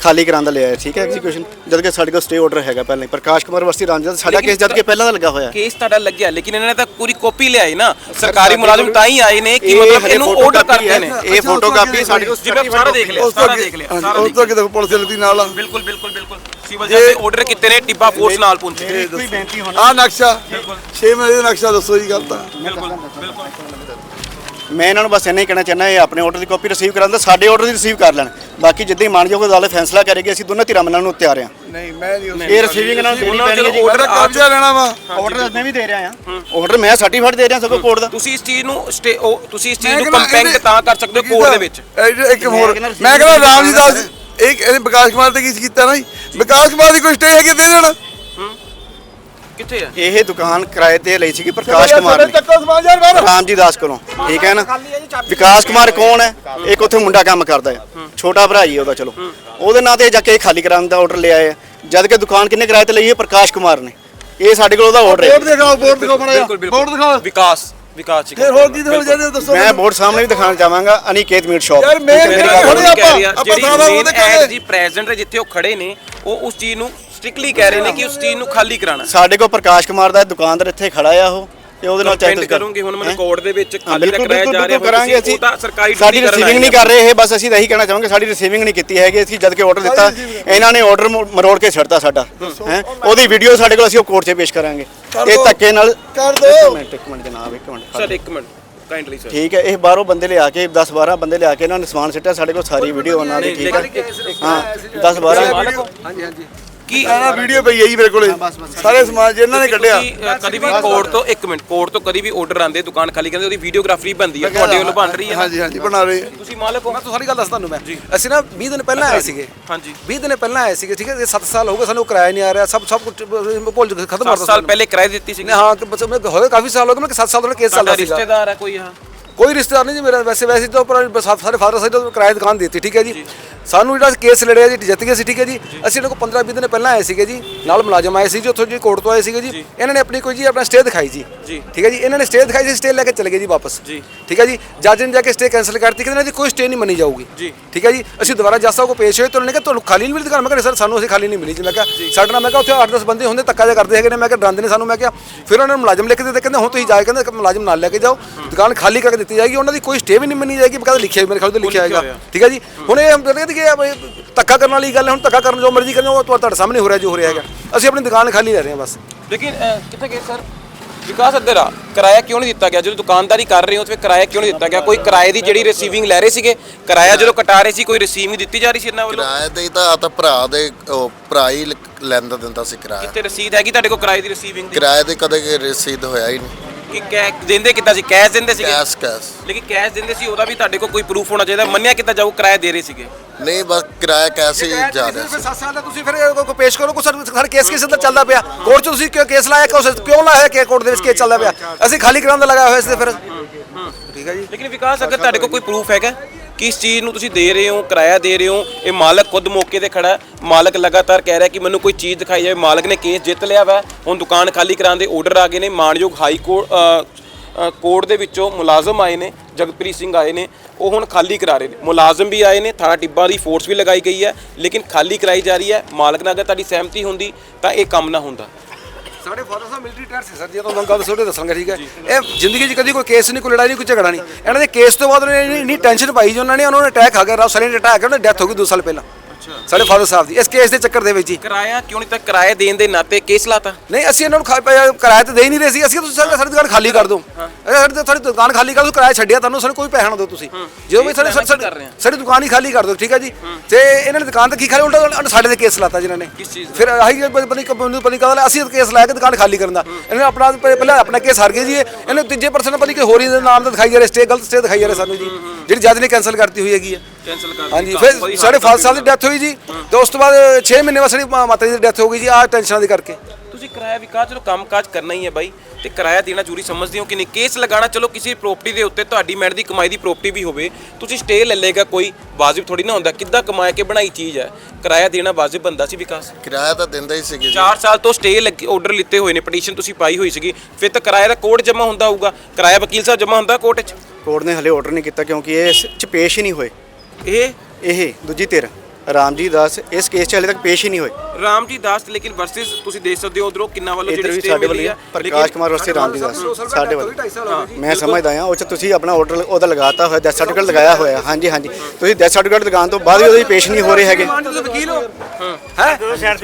ਖਾਲੀ ਕਰਾਉਣ ਦਾ ਲਿਆਇਆ ਠੀਕ ਹੈ ਐਗਜ਼ੀਕਿਊਸ਼ਨ ਜਦ ਕਿ ਸਾਡੇ ਕੋਲ ਸਟੇ ਆਰਡਰ ਹੈਗਾ ਪਹਿਲਾਂ ਹੀ। ਪ੍ਰਕਾਸ਼ ਕੁਮਾਰ ਵਸਤੀ ਰਾਂਝਾ ਸਾਡਾ ਕੇਸ ਜਦ ਕਿ ਪਹਿਲਾਂ ਦਾ ਲੱਗਾ ਹੋਇਆ ਕੇਸ ਤੁਹਾਡਾ ਲੱਗਿਆ ਲੇਕਿਨ ਇਹਨਾਂ ਨੇ ਤਾਂ ਪੂਰੀ ਕਾਪੀ ਲਿਆਈ ਨਾ। ਸਰਕਾਰੀ ਮੁਲਾਜ਼ਮ ਤਾਂ ਹੀ ਆਏ ਨੇ ਕਿ ਮਤਲਬ ਇਹਨੂੰ ਆਰਡਰ ਕਰਦੇ। ਨੇ। ਇਹ ਫੋਟੋ ਕਾਪੀ ਸਾਡੇ ਕੋਲ ਜਿਵੇਂ ਸਾਰਾ ਦੇਖ ਲਿਆ ਸਾਰਾ ਦੇਖ ਲਿਆ ਸਾਰਾ ਉਸ ਤੋਂ ਕਿਤੇ ਪੁਲਿਸ ਚਲਦੀ ਨਾਲ ਬਿਲਕੁਲ ਬਿਲਕੁਲ ਬਿਲਕੁਲ। ਸਿਵਲ ਜੱਜ ਦੇ ਆਰਡਰ ਕੀਤੇ ਨੇ ਟਿੱਬਾ ਫੋਰਸ ਨਾਲ ਪਹੁੰਚੇ ਕੋਈ ਬੇਨਤੀ ਹੋਣੀ ਆ ਨਕਸ਼ਾ 6 ਮਹੀਨੇ ਦਾ ਨਕਸ਼ਾ ਦੱਸੋ ਜੀ ਗੱਲ ਤਾਂ। ਬਿਲਕੁਲ ਬਿਲਕੁਲ। ਮੈਂ ਇਹਨਾਂ ਨੂੰ ਬਸ ਇੰਨਾ ਹੀ ਕਹਿਣਾ ਚਾਹੁੰਦਾ ਇਹ ਆਪਣੇ ਆਰਡਰ ਦੀ ਕਾਪੀ ਰਿਸੀਵ ਕਰਾਂਦਾ ਸਾਡੇ ਆਰਡਰ ਦੀ ਰਿਸੀਵ ਕਰ ਲੈਣ। ਬਾਕੀ ਜਿੱਦਾਂ ਹੀ ਮਾਨਯੋਗ ਅਦਾਲਤ ਫੈਸਲਾ ਕਰੇਗੀ ਅਸੀਂ ਦੋਨਾਂ ਧਿਰਾਂ ਮੰਨਣ ਨੂੰ ਤਿਆਰ ਹਾਂ। ਨਹੀਂ ਮੈਂ ਇਹ ਰਿਸੀਵਿੰਗ ਇਹਨਾਂ ਨੂੰ ਦੇਣੀ ਪੈਣੀ ਜੀ। ਆਰਡਰ ਕਬਜ਼ਾ ਲੈਣਾ ਵਾ। ਆਰਡਰ ਮੈਂ ਵੀ ਦੇ ਰਿਹਾ ਹਾਂ। ਆਰਡਰ ਮੈਂ ਸਰਟੀਫਾਈਡ ਦੇ ਰਿਹਾ ਸਗੋਂ ਕੋਰਟ ਦਾ। ਤੁਸੀਂ ਇਸ ਚੀਜ਼ ਨੂੰ ਸਟੇ ਤੁਸੀਂ ਇਸ ਚੀਜ਼ ਨੂੰ ਕੰਪੈਂਗ ਤਾਂ ਕਰ ਸਕਦੇ ਹੋ ਕੋਰਟ ਦੇ ਵਿੱਚ। ਇੱਕ ਹੋਰ ਮੈਂ ਕਹਿੰਦਾ ਰਾਮ ਜੀ ਦਾਸ ਇੱਕ ਇਹਨੇ ਵਿਕਾਸ ਕੁਮਾਰ ਤੇ ਕੀ ਕੀਤਾ ਨਾ ਵਿਕਾਸ ਕੁਮਾਰ ਦੀ ਕੋਈ ਸਟੇ ਹੈਗੀ ਦੇ ਦੇਣਾ। ਕਿੱਥੇ ਆ? ਇਹ ਦੁਕਾਨ ਕਿਰਾਏ ਤੇ ਲਈ ਸੀਗੀ ਪ੍ਰਕਾਸ਼ ਕੁਮਾਰ ਨੇ ਚੱਕੋ ਸਮਾਨ ਯਾਰ ਬਾਹਰ। ਰਾਮ ਜੀ ਦਾਸ ਕੋਲੋਂ ਠੀਕ ਹੈ ਨਾ? ਵਿਕਾਸ ਕੁਮਾਰ ਕੌਣ ਹੈ? ਇੱਕ ਉੱਥੇ ਮੁੰਡਾ ਕੰਮ ਕਰਦਾ ਹੈ। ਛੋਟਾ ਭਰਾ ਹੀ ਉਹਦਾ ਚਲੋ। ਉਹਦੇ ਨਾਂ ਤੇ ਜਾ ਕੇ ਖਾਲੀ ਕਰਾਉਣ ਦਾ ਆਰਡਰ ਲਿਆ ਹੈ। ਜਦ ਕਿ ਦੁਕਾਨ ਕਿੰਨੇ ਕਿਰਾਏ ਤੇ ਲਈ ਹੈ? ਪ੍ਰਕਾਸ਼ ਕੁਮਾਰ ਨੇ। ਇਹ ਸਾਡੇ ਕੋਲ ਉਹਦਾ ਆਰਡਰ ਬੋਰਡ ਹੈ ਦਿਖਾਓ ਬੋਰਡ ਦਿਖਾਓ ਮਾੜਾ ਬਿਲਕੁਲ ਜਿਹਾ ਬੋਰਡ ਦਿਖਾਓ। ਵਿਕਾਸ ਵਿਕਾਸ ਜੀ। ਫਿਰ ਹੋਰ ਕੀ ਦਿਖਾਓ ਜਾਂਦੇ ਦੱਸੋ ਮੈਂ ਬੋਰਡ ਸਾਹਮਣੇ ਵੀ ਦਿਖਾਉਣਾ ਚਾਹਾਂਗਾ ਅਨਿਕੇਤ ਮੀਟ ਸ਼ਾਪ। ਯਾਰ ਮੈਂ ਆਪਾਂ- ਆਪਾਂ ਜਿਹੜੀ ਸਾਰਾ ਮੇਨ ਉਹਦੇ ਐਡ ਕਹਿੰਦੇ ਜੀ ਪ੍ਰੈਜ਼ੀਡੈਂਟ ਜਿੱਥੇ ਉਹ ਖੜੇ ਨੇ ਉਹ ਉਸ ਚੀਜ਼ ਨੂੰ ਸਟ੍ਰਿਕਟਲੀ ਕਹਿ ਰਹੇ ਨੇ ਕਿ ਉਸ ਚੀਜ਼ ਨੂੰ ਖਾਲੀ ਕਰਾਣਾ ਸਾਡੇ ਕੋਲ ਪ੍ਰਕਾਸ਼ ਕੁਮਾਰ ਦਾ ਦੁਕਾਨਦਾਰ ਇੱਥੇ ਖੜਾ ਆ ਉਹ ਤੇ ਉਹਦੇ ਨਾਲ ਚੈੱਕ ਕਰੋਗੇ ਹੁਣ ਮੈਨੂੰ? ਕੋਰਟ ਦੇ ਵਿੱਚ ਖਾਲੀ ਕਰਾਇਆ ਜਾ ਰਿਹਾ ਕਰਾਂਗੇ ਅਸੀਂ। ਉਹ ਤਾਂ ਸਰਕਾਰੀ ਸਾਡੀ ਰਿਸੀਵਿੰਗ ਨਹੀਂ ਕਰ ਰਹੇ ਇਹ ਬਸ ਅਸੀਂ ਤਾਂ ਇਹੀ ਕਹਿਣਾ ਚਾਹਾਂਗੇ ਸਾਡੀ ਰਿਸੀਵਿੰਗ ਨਹੀਂ ਕੀਤੀ ਹੈਗੀ ਅਸੀਂ ਜਦ ਕਿ ਆਰਡਰ ਦਿੱਤਾ ਇਹਨਾਂ ਨੇ ਆਰਡਰ ਮਰੋੜ ਕੇ ਛੱਡਤਾ ਸਾਡਾ ਹੈ। ਉਹਦੀ ਵੀਡੀਓ ਸਾਡੇ ਕੋਲ ਅਸੀਂ ਉਹ ਕੋਰਟ 'ਚ ਪੇਸ਼ ਕਰਾਂਗੇ। ਕਰ ਇਹ। ਧੱਕੇ ਨਾਲ ਕਰ ਦਿਓ। ਇੱਕ ਮਿੰਟ ਇੱਕ ਮਿੰਟ ਜਨਾਬ ਇੱਕ ਮਿੰਟ ਸਰ ਇੱਕ ਮਿੰਟ ਕਾਈਂਡਲੀ ਸਰ ਠੀਕ ਹੈ ਇਹ ਬਾਹਰੋਂ ਬੰਦੇ ਲਿਆ ਕੇ 10 12 ਬੰਦੇ ਲਿਆ ਕੇ ਇਹਨਾਂ ਨੇ ਸਮਾਨ ਸਿੱਟਿਆ ਸਾਡੇ ਕੋਲ ਸਾਰੀ ਵੀਡੀਓ ਉਹਨਾਂ ਦੀ ਠੀਕ ਹੈ। ਹਾਂ? 10 12 ਹਾਂਜੀ ਹਾਂਜੀ। ਕੀ ਆ ਵੀਡੀਓ ਪਈ ਹੈ ਜੀ ਮੇਰੇ ਕੋਲੇ। ਸਾਰੇ ਸਮਾਜ ਜਿਹਨਾਂ ਨੇ ਕੱਢਿਆ। ਤੁਸੀਂ, ਅ, ਕਦੀ ਵੀ ਕੋਰਟ ਤੋਂ ਇੱਕ ਮਿੰਟ ਕੋਰਟ ਤੋਂ ਕਦੀ ਵੀ ਆਰਡਰ ਆਂਦੇ ਦੁਕਾਨ ਖਾਲੀ ਕਰਦੇ ਉਹਦੀ ਵੀਡੀਓਗ੍ਰਾਫੀ ਬਣਦੀ ਹੈ ਤੁਹਾਡੇ ਵੱਲੋਂ ਬਣ ਰਹੀ ਹੈ ਨਾ? ਹਾਂਜੀ ਹਾਂਜੀ ਬਣਾ ਰਹੇ ਆ। ਤੁਸੀਂ ਮਾਲਕ ਹੋ। ਮੈਂ ਤਾਂ ਸਾਰੀ ਗੱਲ ਦੱਸਦਾ ਤੁਹਾਨੂੰ ਮੈਂ। ਅਸੀਂ ਨਾ 20 ਦਿਨ ਪਹਿਲਾਂ ਆਏ ਸੀਗੇ। ਹਾਂਜੀ। 20 ਦਿਨ ਪਹਿਲਾਂ ਆਏ ਸੀਗੇ ਠੀਕ ਹੈ? ਇਹ 7 ਸਾਲ ਹੋ ਗਏ ਸਾਨੂੰ ਕਿਰਾਇਆ ਨਹੀਂ ਆ ਰਿਹਾ ਸਭ ਸਭ ਕੁਝ ਭੁੱਲ ਚੁੱਕੇ ਖਤਮ 7 ਸਾਲ ਪਹਿਲੇ ਕਿਰਾਏ ਦਿੱਤੀ ਸੀ ਨੇ ਹਾਂ ਕਿ ਬਸ ਮੈਂ ਹੋਏ ਕਾਫੀ ਸਾਲ ਹੋ ਗਏ ਮੈਂ 7 ਸਾਲ ਤੋਂ ਕੇਸ ਸਾਡਾ ਚੱਲਦਾ ਸੀਗਾ। ਰਿਸ਼ਤੇਦਾਰ ਹੈ ਕੋਈ ਆ ਕੋਈ ਰਿਸ਼ਤੇਦਾਰ ਨਹੀਂ ਜੀ ਮੇਰਾ ਵੈਸੇ ਵੈਸੇ ਤਾਂ ਪਰ ਸਾਰੇ ਫਾਦਰ ਸਾਈਡ ਤੋਂ ਕਿਰਾਏ ਦੁਕਾਨ ਦਿੱਤੀ ਠੀਕ ਹੈ ਜੀ। ਸਾਨੂੰ ਜਿਹੜਾ ਕੇਸ ਲੜਿਆ ਜੀ ਜਿੱਤ ਗਏ ਸੀ ਠੀਕ ਹੈ ਜੀ। ਅਸੀਂ ਇਹਨਾਂ ਕੋਲ 15 20 ਦਿਨ ਪਹਿਲਾਂ ਆਏ ਸੀਗੇ ਜੀ ਨਾਲ ਮੁਲਾਜ਼ਮ ਆਏ ਸੀ ਜੀ ਉੱਥੋਂ ਜੀ ਕੋਰਟ ਤੋਂ ਆਏ ਸੀਗੇ ਜੀ। ਇਹਨਾਂ ਨੇ ਆਪਣੀ ਕੋਈ ਜੀ ਆਪਣਾ ਸਟੇ ਦਿਖਾਈ ਜੀ। ਜੀ। ਠੀਕ ਹੈ ਜੀ ਇਹਨਾਂ ਨੇ ਸਟੇ ਦਿਖਾਈ ਸੀ ਸਟੇ ਲੈ ਕੇ ਚਲੇ ਗਏ ਜੀ ਵਾਪਸ। ਜੀ। ਠੀਕ ਹੈ ਜੀ ਜੱਜ ਨੇ ਜਾ ਕੇ ਸਟੇ ਕੈਨਸਲ ਕਰਤੀ ਕਿ ਇਹਨਾਂ ਦੀ ਕੋਈ ਸਟੇ ਨਹੀਂ ਮੰਨੀ ਜਾਊਗੀ। ਜੀ। ਠੀਕ ਹੈ ਜੀ ਅਸੀਂ ਦੁਬਾਰਾ ਜੱਜ ਸਾਹਿਬ ਕੋਲ ਪੇਸ਼ ਹੋਏ ਤਾਂ ਉਹਨੇ ਕਿਹਾ ਤੁਹਾਨੂੰ ਖਾਲੀ ਨਹੀਂ ਮਿਲੀ ਦੁਕਾਨ? ਮੈਂ ਕਿਹਾ ਸਰ ਸਾਨੂੰ ਅਸੀਂ ਖਾਲੀ ਨਹੀਂ ਮਿਲੀ ਜੀ। ਮੈਂ ਕਿਹਾ ਸਾਡੇ ਨਾਲ ਮੈਂ ਕਿਹਾ ਉੱਥੇ 8-10 ਬੰਦੇ ਹੁੰਦੇ ਧੱਕਾ ਜਿਹਾ ਕਰਦੇ ਹੈਗੇ ਨੇ। ਮੈਂ ਕਿਹਾ ਡਰਾਉਂਦੇ ਨੇ ਸਾਨੂੰ। ਮੈਂ ਕਿਹਾ ਫਿਰ ਉਹਨਾਂ ਨੇ ਮੁਲਾਜ਼ਮ ਲਿਖ ਕੇ ਦਿੱਤੇ ਕਹਿੰਦੇ ਹੁਣ ਤੁਸੀਂ ਕਹਿੰਦੇ ਕਿ ਮੁਲਾਜ਼ਮ ਨਾਲ ਲੈ ਕੇ ਜਾਓ ਦੁਕਾਨ ਖਾਲੀ ਕਰਕੇ ਦਿੱਤੀ ਜਾਏਗੀ ਉਹਨਾਂ ਦੀ ਕੋਈ ਸਟੇ ਵੀ ਨਹੀਂ ਮੰਨੀ ਜਾਏਗੀ ਬਕਾਇਦਾ ਲਿਖਿਆ ਮੇਰੇ ਖਿਆਲ ਤੋਂ ਲਿਖਿਆ ਹੈਗਾ। ਠੀਕ ਹੈ ਜੀ ਹੁਣ ਇਹ ਕਹਿੰਦੇ ਕਿ ਧੱਕਾ ਕਰਨ ਵਾਲੀ ਗੱਲ ਹੈ ਹੁਣ ਧੱਕਾ ਕਰਨ ਜੋ ਮਰਜ਼ੀ ਕਰਨ ਉਹ ਤੁਹਾਡੇ ਸਾਹਮਣੇ ਹੋ ਰਿਹਾ ਜੋ ਹੋ ਰਿਹਾ ਹੈਗਾ। ਅਸੀਂ ਆਪਣੀ ਦੁਕਾਨ ਖਾਲੀ ਲੈ ਰਹੇ ਹਾਂ ਬਸ। ਲੇਕਿਨ ਕਿੱਥੇ ਗਏ ਸਰ? ਵਿਕਾਸ ਆ। ਕਿਰਾਇਆ ਕਿਉਂ ਨਹੀਂ ਦਿੱਤਾ ਗਿਆ? ਜਦੋਂ ਦੁਕਾਨਦਾਰੀ ਕਰ ਰਹੇ ਹੋ ਤੇ ਕਿਰਾਇਆ ਕਿਉਂ ਨਹੀਂ ਦਿੱਤਾ ਗਿਆ? ਕੋਈ ਕਿਰਾਏ ਦੀ ਜਿਹੜੀ ਰਿਸੀਵਿੰਗ ਲੈ ਰਹੇ ਸੀਗੇ ਕਿਰਾਇਆ ਜਦੋਂ ਕਟਾ ਰਹੇ ਸੀ ਕੋਈ ਰਿਸੀਵਿੰਗ ਦਿੱਤੀ ਜਾ ਰਹੀ ਸੀ ਇਹਨਾਂ ਵੱਲੋਂ? ਕਿਰਾਏ ਤੇ ਹੀ ਤਾਂ ਆ ਤਾਂ ਭਰਾ ਦੇ ਉਹ ਭਰਾ ਹੀ ਲ- ਲੈਂਦਾ ਦਿੰਦਾ ਸੀ ਕਿਰਾਇਆ। ਕਿਤੇ ਰਸੀਦ ਹੈਗੀ ਤੁਹਾਡੇ ਕੋਲ ਕਿਰਾਏ ਦੀ ਰਿਸੀਵਿੰਗ ਦੀ? ਕਿਰਾਏ ਤੇ ਕਦੇ ਕੋਈ ਰਸੀਦ ਹੋਇਆ ਹੀ ਨਹੀਂ। ਕਿ ਕੈ ਦਿੰਦੇ ਕਿੱਦਾਂ ਸੀ? ਕੈਸ਼ ਦਿੰਦੇ ਸੀਗੇ? Cash cash. ਲੇਕਿਨ ਕੈਸ਼ ਦਿੰਦੇ ਸੀ ਉਹਦਾ ਵੀ ਤੁਹਾਡੇ ਕੋਲ ਕੋਈ ਪ੍ਰੂਫ ਹੋਣਾ ਚਾਹੀਦਾ। ਮੰਨਿਆ ਕਿੱਦਾਂ ਜਾਊ ਕਿਰਾਇਆ ਦੇ ਰਹੇ ਸੀਗੇ? ਨਹੀਂ ਬਸ ਕਿਰਾਇਆ ਕੈਸ਼ ਹੀ ਜਾ ਰਿਹਾ ਸੀ। 7 ਸਾਲ ਦਾ ਤੁਸੀਂ ਫਿਰ ਕੋਈ- ਕੋਈ ਪੇਸ਼ ਕਰੋ ਕੋਈ ਸਾਡੇ ਕੇਸ ਕਿਸ ਦਾ ਚੱਲਦਾ ਪਿਆ। ਕੋਰਟ 'ਚ ਤੁਸੀਂ ਕਿਉਂ ਕੇਸ ਲਾਇਆ ਕਿਉਂ ਕਿਉਂ ਲਾਇਆ ਕਿ ਕੋਰਟ ਦੇ ਵਿੱਚ ਕੇਸ ਚੱਲਦਾ ਪਿਆ? ਅਸੀਂ ਖਾਲੀ ਕਰਾਉਣ ਦਾ ਲਗਾਇਆ ਹੋਇਆ ਸੀ ਫਿਰ ਠੀਕ ਹੈ ਜੀ। ਲੇਕਿਨ ਵਿਕਾਸ ਅਗਰ ਤੁਹਾਡੇ ਕੋਲ ਕੋਈ ਪ੍ਰੂਫ ਹੈਗਾ? ਕਿਸ ਚੀਜ਼ ਨੂੰ ਤੁਸੀਂ ਦੇ ਰਹੇ ਹੋ ਕਿਰਾਇਆ ਦੇ ਰਹੇ ਹੋ ਇਹ ਮਾਲਕ ਖੁਦ ਮੌਕੇ ਤੇ ਖੜਾ ਹੈ। ਮਾਲਕ ਲਗਾਤਾਰ ਕਹਿ ਰਿਹਾ ਕਿ ਮੈਨੂੰ ਕੋਈ ਚੀਜ਼ ਦਿਖਾਈ ਜਾਵੇ। ਮਾਲਕ ਨੇ ਕੇਸ ਜਿੱਤ ਲਿਆ ਵਾ। ਹੁਣ ਦੁਕਾਨ ਖਾਲੀ ਕਰਾਉਣ ਦੇ ਆਰਡਰ ਆ ਗਏ ਨੇ। ਮਾਨਯੋਗ ਹਾਈ ਕੋਰਟ ਅ, ਕੋਰਟ ਦੇ ਵਿੱਚੋਂ ਮੁਲਾਜ਼ਮ ਆਏ ਨੇ। ਜਗਪ੍ਰੀਤ ਸਿੰਘ ਆਏ ਨੇ। ਉਹ ਹੁਣ ਖਾਲੀ ਕਰਾ ਰਹੇ ਨੇ। ਮੁਲਾਜ਼ਮ ਵੀ ਆਏ ਨੇ। ਥਾਣਾ ਟਿੱਬਾ ਦੀ ਫੋਰਸ ਵੀ ਲਗਾਈ ਗਈ ਹੈ। ਲੇਕਿਨ ਖਾਲੀ ਕਰਾਈ ਜਾ ਰਹੀ ਹੈ। ਮਾਲਕ ਨਾਲ ਅਗਰ ਤੁਹਾਡੀ ਸਹਿਮਤੀ ਹੁੰਦੀ ਤਾਂ ਇਹ ਕੰਮ ਨਾ ਹੁੰਦਾ। ਸਾਡੇ ਫਾਦਰ ਸਾਹਿਬ ਮਿਲਟਰੀ ਰਿਟਾਇਰ ਸੀ। ਸਰ ਜੀ ਤੁਹਾਨੂੰ ਗੱਲ ਦੱਸੋ ਦੱਸਾਂਗਾ, ਠੀਕ ਹੈ? ਇਹ ਜ਼ਿੰਦਗੀ 'ਚ ਕਦੀ ਕੋਈ ਕੇਸ ਨਹੀਂ, ਕੋਈ ਲੜਾਈ ਨਹੀਂ, ਕੋਈ ਝਗੜਾ ਨਹੀਂ। ਇਹਨਾਂ ਦੇ ਕੇਸ ਤੋਂ ਬਾਅਦ ਉਹਨੇ ਇੰਨੀ- ਇੰਨੀ ਟੈਨਸ਼ਨ ਪਾਈ ਜੀ, ਉਹਨਾਂ ਨੇ, ਉਹਨਾਂ ਨੂੰ ਅਟੈਕ ਆ ਗਿਆ ਰਾਤ ਸਰੇ ਅਟੈਕ ਆ ਉਹਨਾਂ ਦੀ ਡੈਥ ਹੋ ਗਈ 2 ਸਾਲ ਪਹਿਲਾਂ। ਸਾਡੇ ਫਾਦਰ ਸਾਹਿਬ ਦੀ। ਇਸ ਕੇਸ ਦੇ ਚੱਕਰ ਦੇ ਵਿੱਚ ਹੀ ਕਿਰਾਇਆ ਕਿਉਂ ਨਹੀਂ? ਤਾਂ ਕਿਰਾਇਆ ਦੇਣ ਦੇ ਨਾਤੇ ਕੇਸ ਲਾਤਾ। ਨਹੀਂ ਅਸੀਂ ਇਹਨਾਂ ਨੂੰ ਖਾ- ਪ- ਕਿਰਾਇਆ ਤੇ ਦੇ ਹੀ ਨਹੀਂ ਰਹੇ ਸੀ। ਅਸੀਂ ਕਿਹਾ ਤੁਸੀਂ ਸਾਡੀ ਸਾਡੀ ਦੁਕਾਨ ਖਾਲੀ ਕਰ ਦਿਓ। ਅਰੇ ਸਾਡੀ ਸਾਡੀ ਦੁਕਾਨ ਖਾਲੀ ਕਰ ਦਿਓ ਕਿਰਾਇਆ ਛੱਡਿਆ ਤੁਹਾਨੂੰ ਸਾਨੂੰ ਕੋਈ ਪੈਸਾ ਨਾ ਦਿਓ ਤੁਸੀਂ। ਜਦੋਂ ਵੀ ਸਾਡੇ ਕੀ ਸਾਡੀ ਕਰ ਰਹੇ ਆ? ਸਾਡੀ ਦੁਕਾਨ ਹੀ ਖਾਲੀ ਕਰ ਦਿਓ ਠੀਕ ਹੈ ਜੀ? ਤੇ ਇਹਨਾਂ ਨੇ ਦੁਕਾਨ ਤੇ ਕੀ ਖਾਲੀ ਉਲਟਾ ਸਾਡੇ ਤੇ ਕੇਸ ਲਾਤਾ ਜਿਨ੍ਹਾਂ ਨੇ। ਕਿਸ ਚੀਜ਼ ਦਾ? ਫਿਰ ਆਹੀ ਪਨੀ ਕੰਪਨੀ ਪਨੀ ਕਹਦਾ ਅਸੀਂ ਕੇਸ ਲਾ ਕੇ ਦੁਕਾਨ ਖਾਲੀ ਕਰਨ ਦਾ। ਇਹਨਾਂ ਨੇ ਆਪਣਾ ਪਹਿਲਾਂ ਆਪਣਾ ਕੇਸ ਹਾਰ ਗਏ ਜੀ ਇਹ। ਇਹਨੇ ਤੀਜੇ ਪਰਸਨ ਪਨੀ ਕੋਈ ਹੋਰ ਦੇ ਨਾਮ ਤੇ ਦਿਖਾਈ ਜਾ ਰਿਹਾ ਸਟੇ ਗਲਤ ਸਟੇ ਦਿਖਾਈ ਜਾ ਰਿਹਾ ਸਾਨੂੰ ਜੀ। ਜਿਹੜੀ ਜੱਜ ਨੇ ਕੈਨਸਲ ਕਰਤੀ ਹੋਈ ਹੈਗੀ ਹੈ ਕੈਨਸਲ ਕਰ ਹਾਂਜੀ ਫਿਰ ਸਾਡੇ ਫਾਦਰ ਸਾਹਿਬ ਦੀ ਡੈਥ ਹੋਈ ਜੀ। ਤੇ ਉਸ ਤੋਂ ਬਾਅਦ 6 ਮਹੀਨੇ ਬਾਅਦ ਸਾਡੀ ਮਾਤਾ ਜੀ ਦੀ ਡੈਥ ਹੋ ਗਈ ਜੀ ਆਹ ਟੈਨਸ਼ਨਾਂ ਦੇ ਕਰਕੇ। ਤੁਸੀਂ ਕਿਰਾਇਆ ਵੀ ਕਾ ਚਲੋ ਕੰਮਕਾਜ ਕਰਨਾ ਹੀ ਹੈ ਬਾਈ। ਤੇ ਕਿਰਾਇਆ ਦੇਣਾ ਜ਼ਰੂਰੀ ਸਮਝਦੇ ਹੋ ਕਿ ਨਹੀਂ? ਕੇਸ ਲਗਾਉਣਾ ਚਲੋ ਕਿਸੇ ਪ੍ਰਾਪਰਟੀ ਦੇ ਉੱਤੇ ਤੁਹਾਡੀ ਮਿਹਨਤ ਦੀ ਕਮਾਈ ਦੀ ਪ੍ਰਾਪਰਟੀ ਵੀ ਹੋਵੇ ਤੁਸੀਂ ਸਟੇ ਲੈ ਲੇਗਾ ਕੋਈ ਵਾਜਿਬ ਥੋੜੀ ਨਾ ਹੁੰਦਾ। ਕਿੱਦਾਂ ਕਮਾਇਆ ਕੇ ਬਣਾਈ ਚੀਜ਼ ਹੈ? ਕਿਰਾਇਆ ਦੇਣਾ ਵਾਜਿਬ ਬੰਦਾ ਸੀ ਵਿਕਾਸ। ਕਿਰਾਇਆ ਤਾਂ ਦਿੰਦਾ ਹੀ ਸੀਗੀ ਜੀ। 4 ਸਾਲ ਤੋਂ ਸਟੇ ਆਰਡਰ ਲਿੱਤੇ ਹੋਏ ਨੇ ਪਟੀਸ਼ਨ ਤੁਸੀਂ ਪਾਈ ਹੋਈ ਸੀਗੀ। ਫਿਰ ਤਾਂ ਕਿਰਾਇਆ ਦਾ ਕੋਡ ਜਮ੍ਹਾਂ ਹੁੰਦਾ ਹੋਊਗਾ। ਕਿਰਾਇਆ ਵਕੀਲ ਸਾਹਿਬ ਜਮ੍ਹਾਂ ਹੁੰਦਾ ਕੋਰਟ 'ਚ? ਕੋਰਟ ਨੇ ਹਲੇ ਆਰਡਰ ਨਹੀਂ ਕੀਤਾ ਕਿਉਂਕਿ ਇਹ 'ਚ ਪੇਸ਼ ਹੀ ਨਹੀਂ ਹੋਏ। ਇਹ ਇਹ ਦੂਜੀ ਧਿਰ ਰਾਮਜੀ ਦਾਸ ਇਸ ਕੇਸ 'ਚ ਹਲੇ ਤੱਕ ਪੇਸ਼ ਹੀ ਨਹੀਂ ਹੋਏ। ਰਾਮ ਜੀ ਦਾਸ ਲੇਕਿਨ ਵਰਸਸ ਤੁਸੀਂ ਦੇਖ ਸਕਦੇ ਹੋ ਉਧਰੋਂ ਕਿੰਨਾ ਵੱਲੋਂ ਇੱਧਰ ਜਿਹੜੀ ਵੀ ਸਟੇ ਸਾਡੇ ਵੱਲ ਪ੍ਰਕਾਸ਼ ਕੁਮਾਰ ਵਰਸੇ ਰਾਮਜੀ ਦਾਸ ਸਾਡੇ ਵੱਲ। ਮੈਂ ਸਮਝਦਾ ਹਾਂ ਉਹ 'ਚ ਤੁਸੀਂ ਆਪਣਾ ਆਰਡਰ ਉਹਦਾ ਲਗਾਤਾ ਹੋਇਆ ਡੈਥ ਸਰਟੀਫਿਕੇਟ ਲਗਾਇਆ ਹੋਇਆ। ਹਾਂਜੀ ਹਾਂਜੀ। ਤੁਸੀਂ ਡੈਥ ਸਰਟੀਫਿਕੇਟ ਲਗਾਉਣ ਤੋਂ ਬਾਅਦ ਵੀ ਉਹਦੇ ਪੇਸ਼ ਨਹੀਂ ਹੋ ਰਹੇ ਹੈਗੇ। ਹੋ?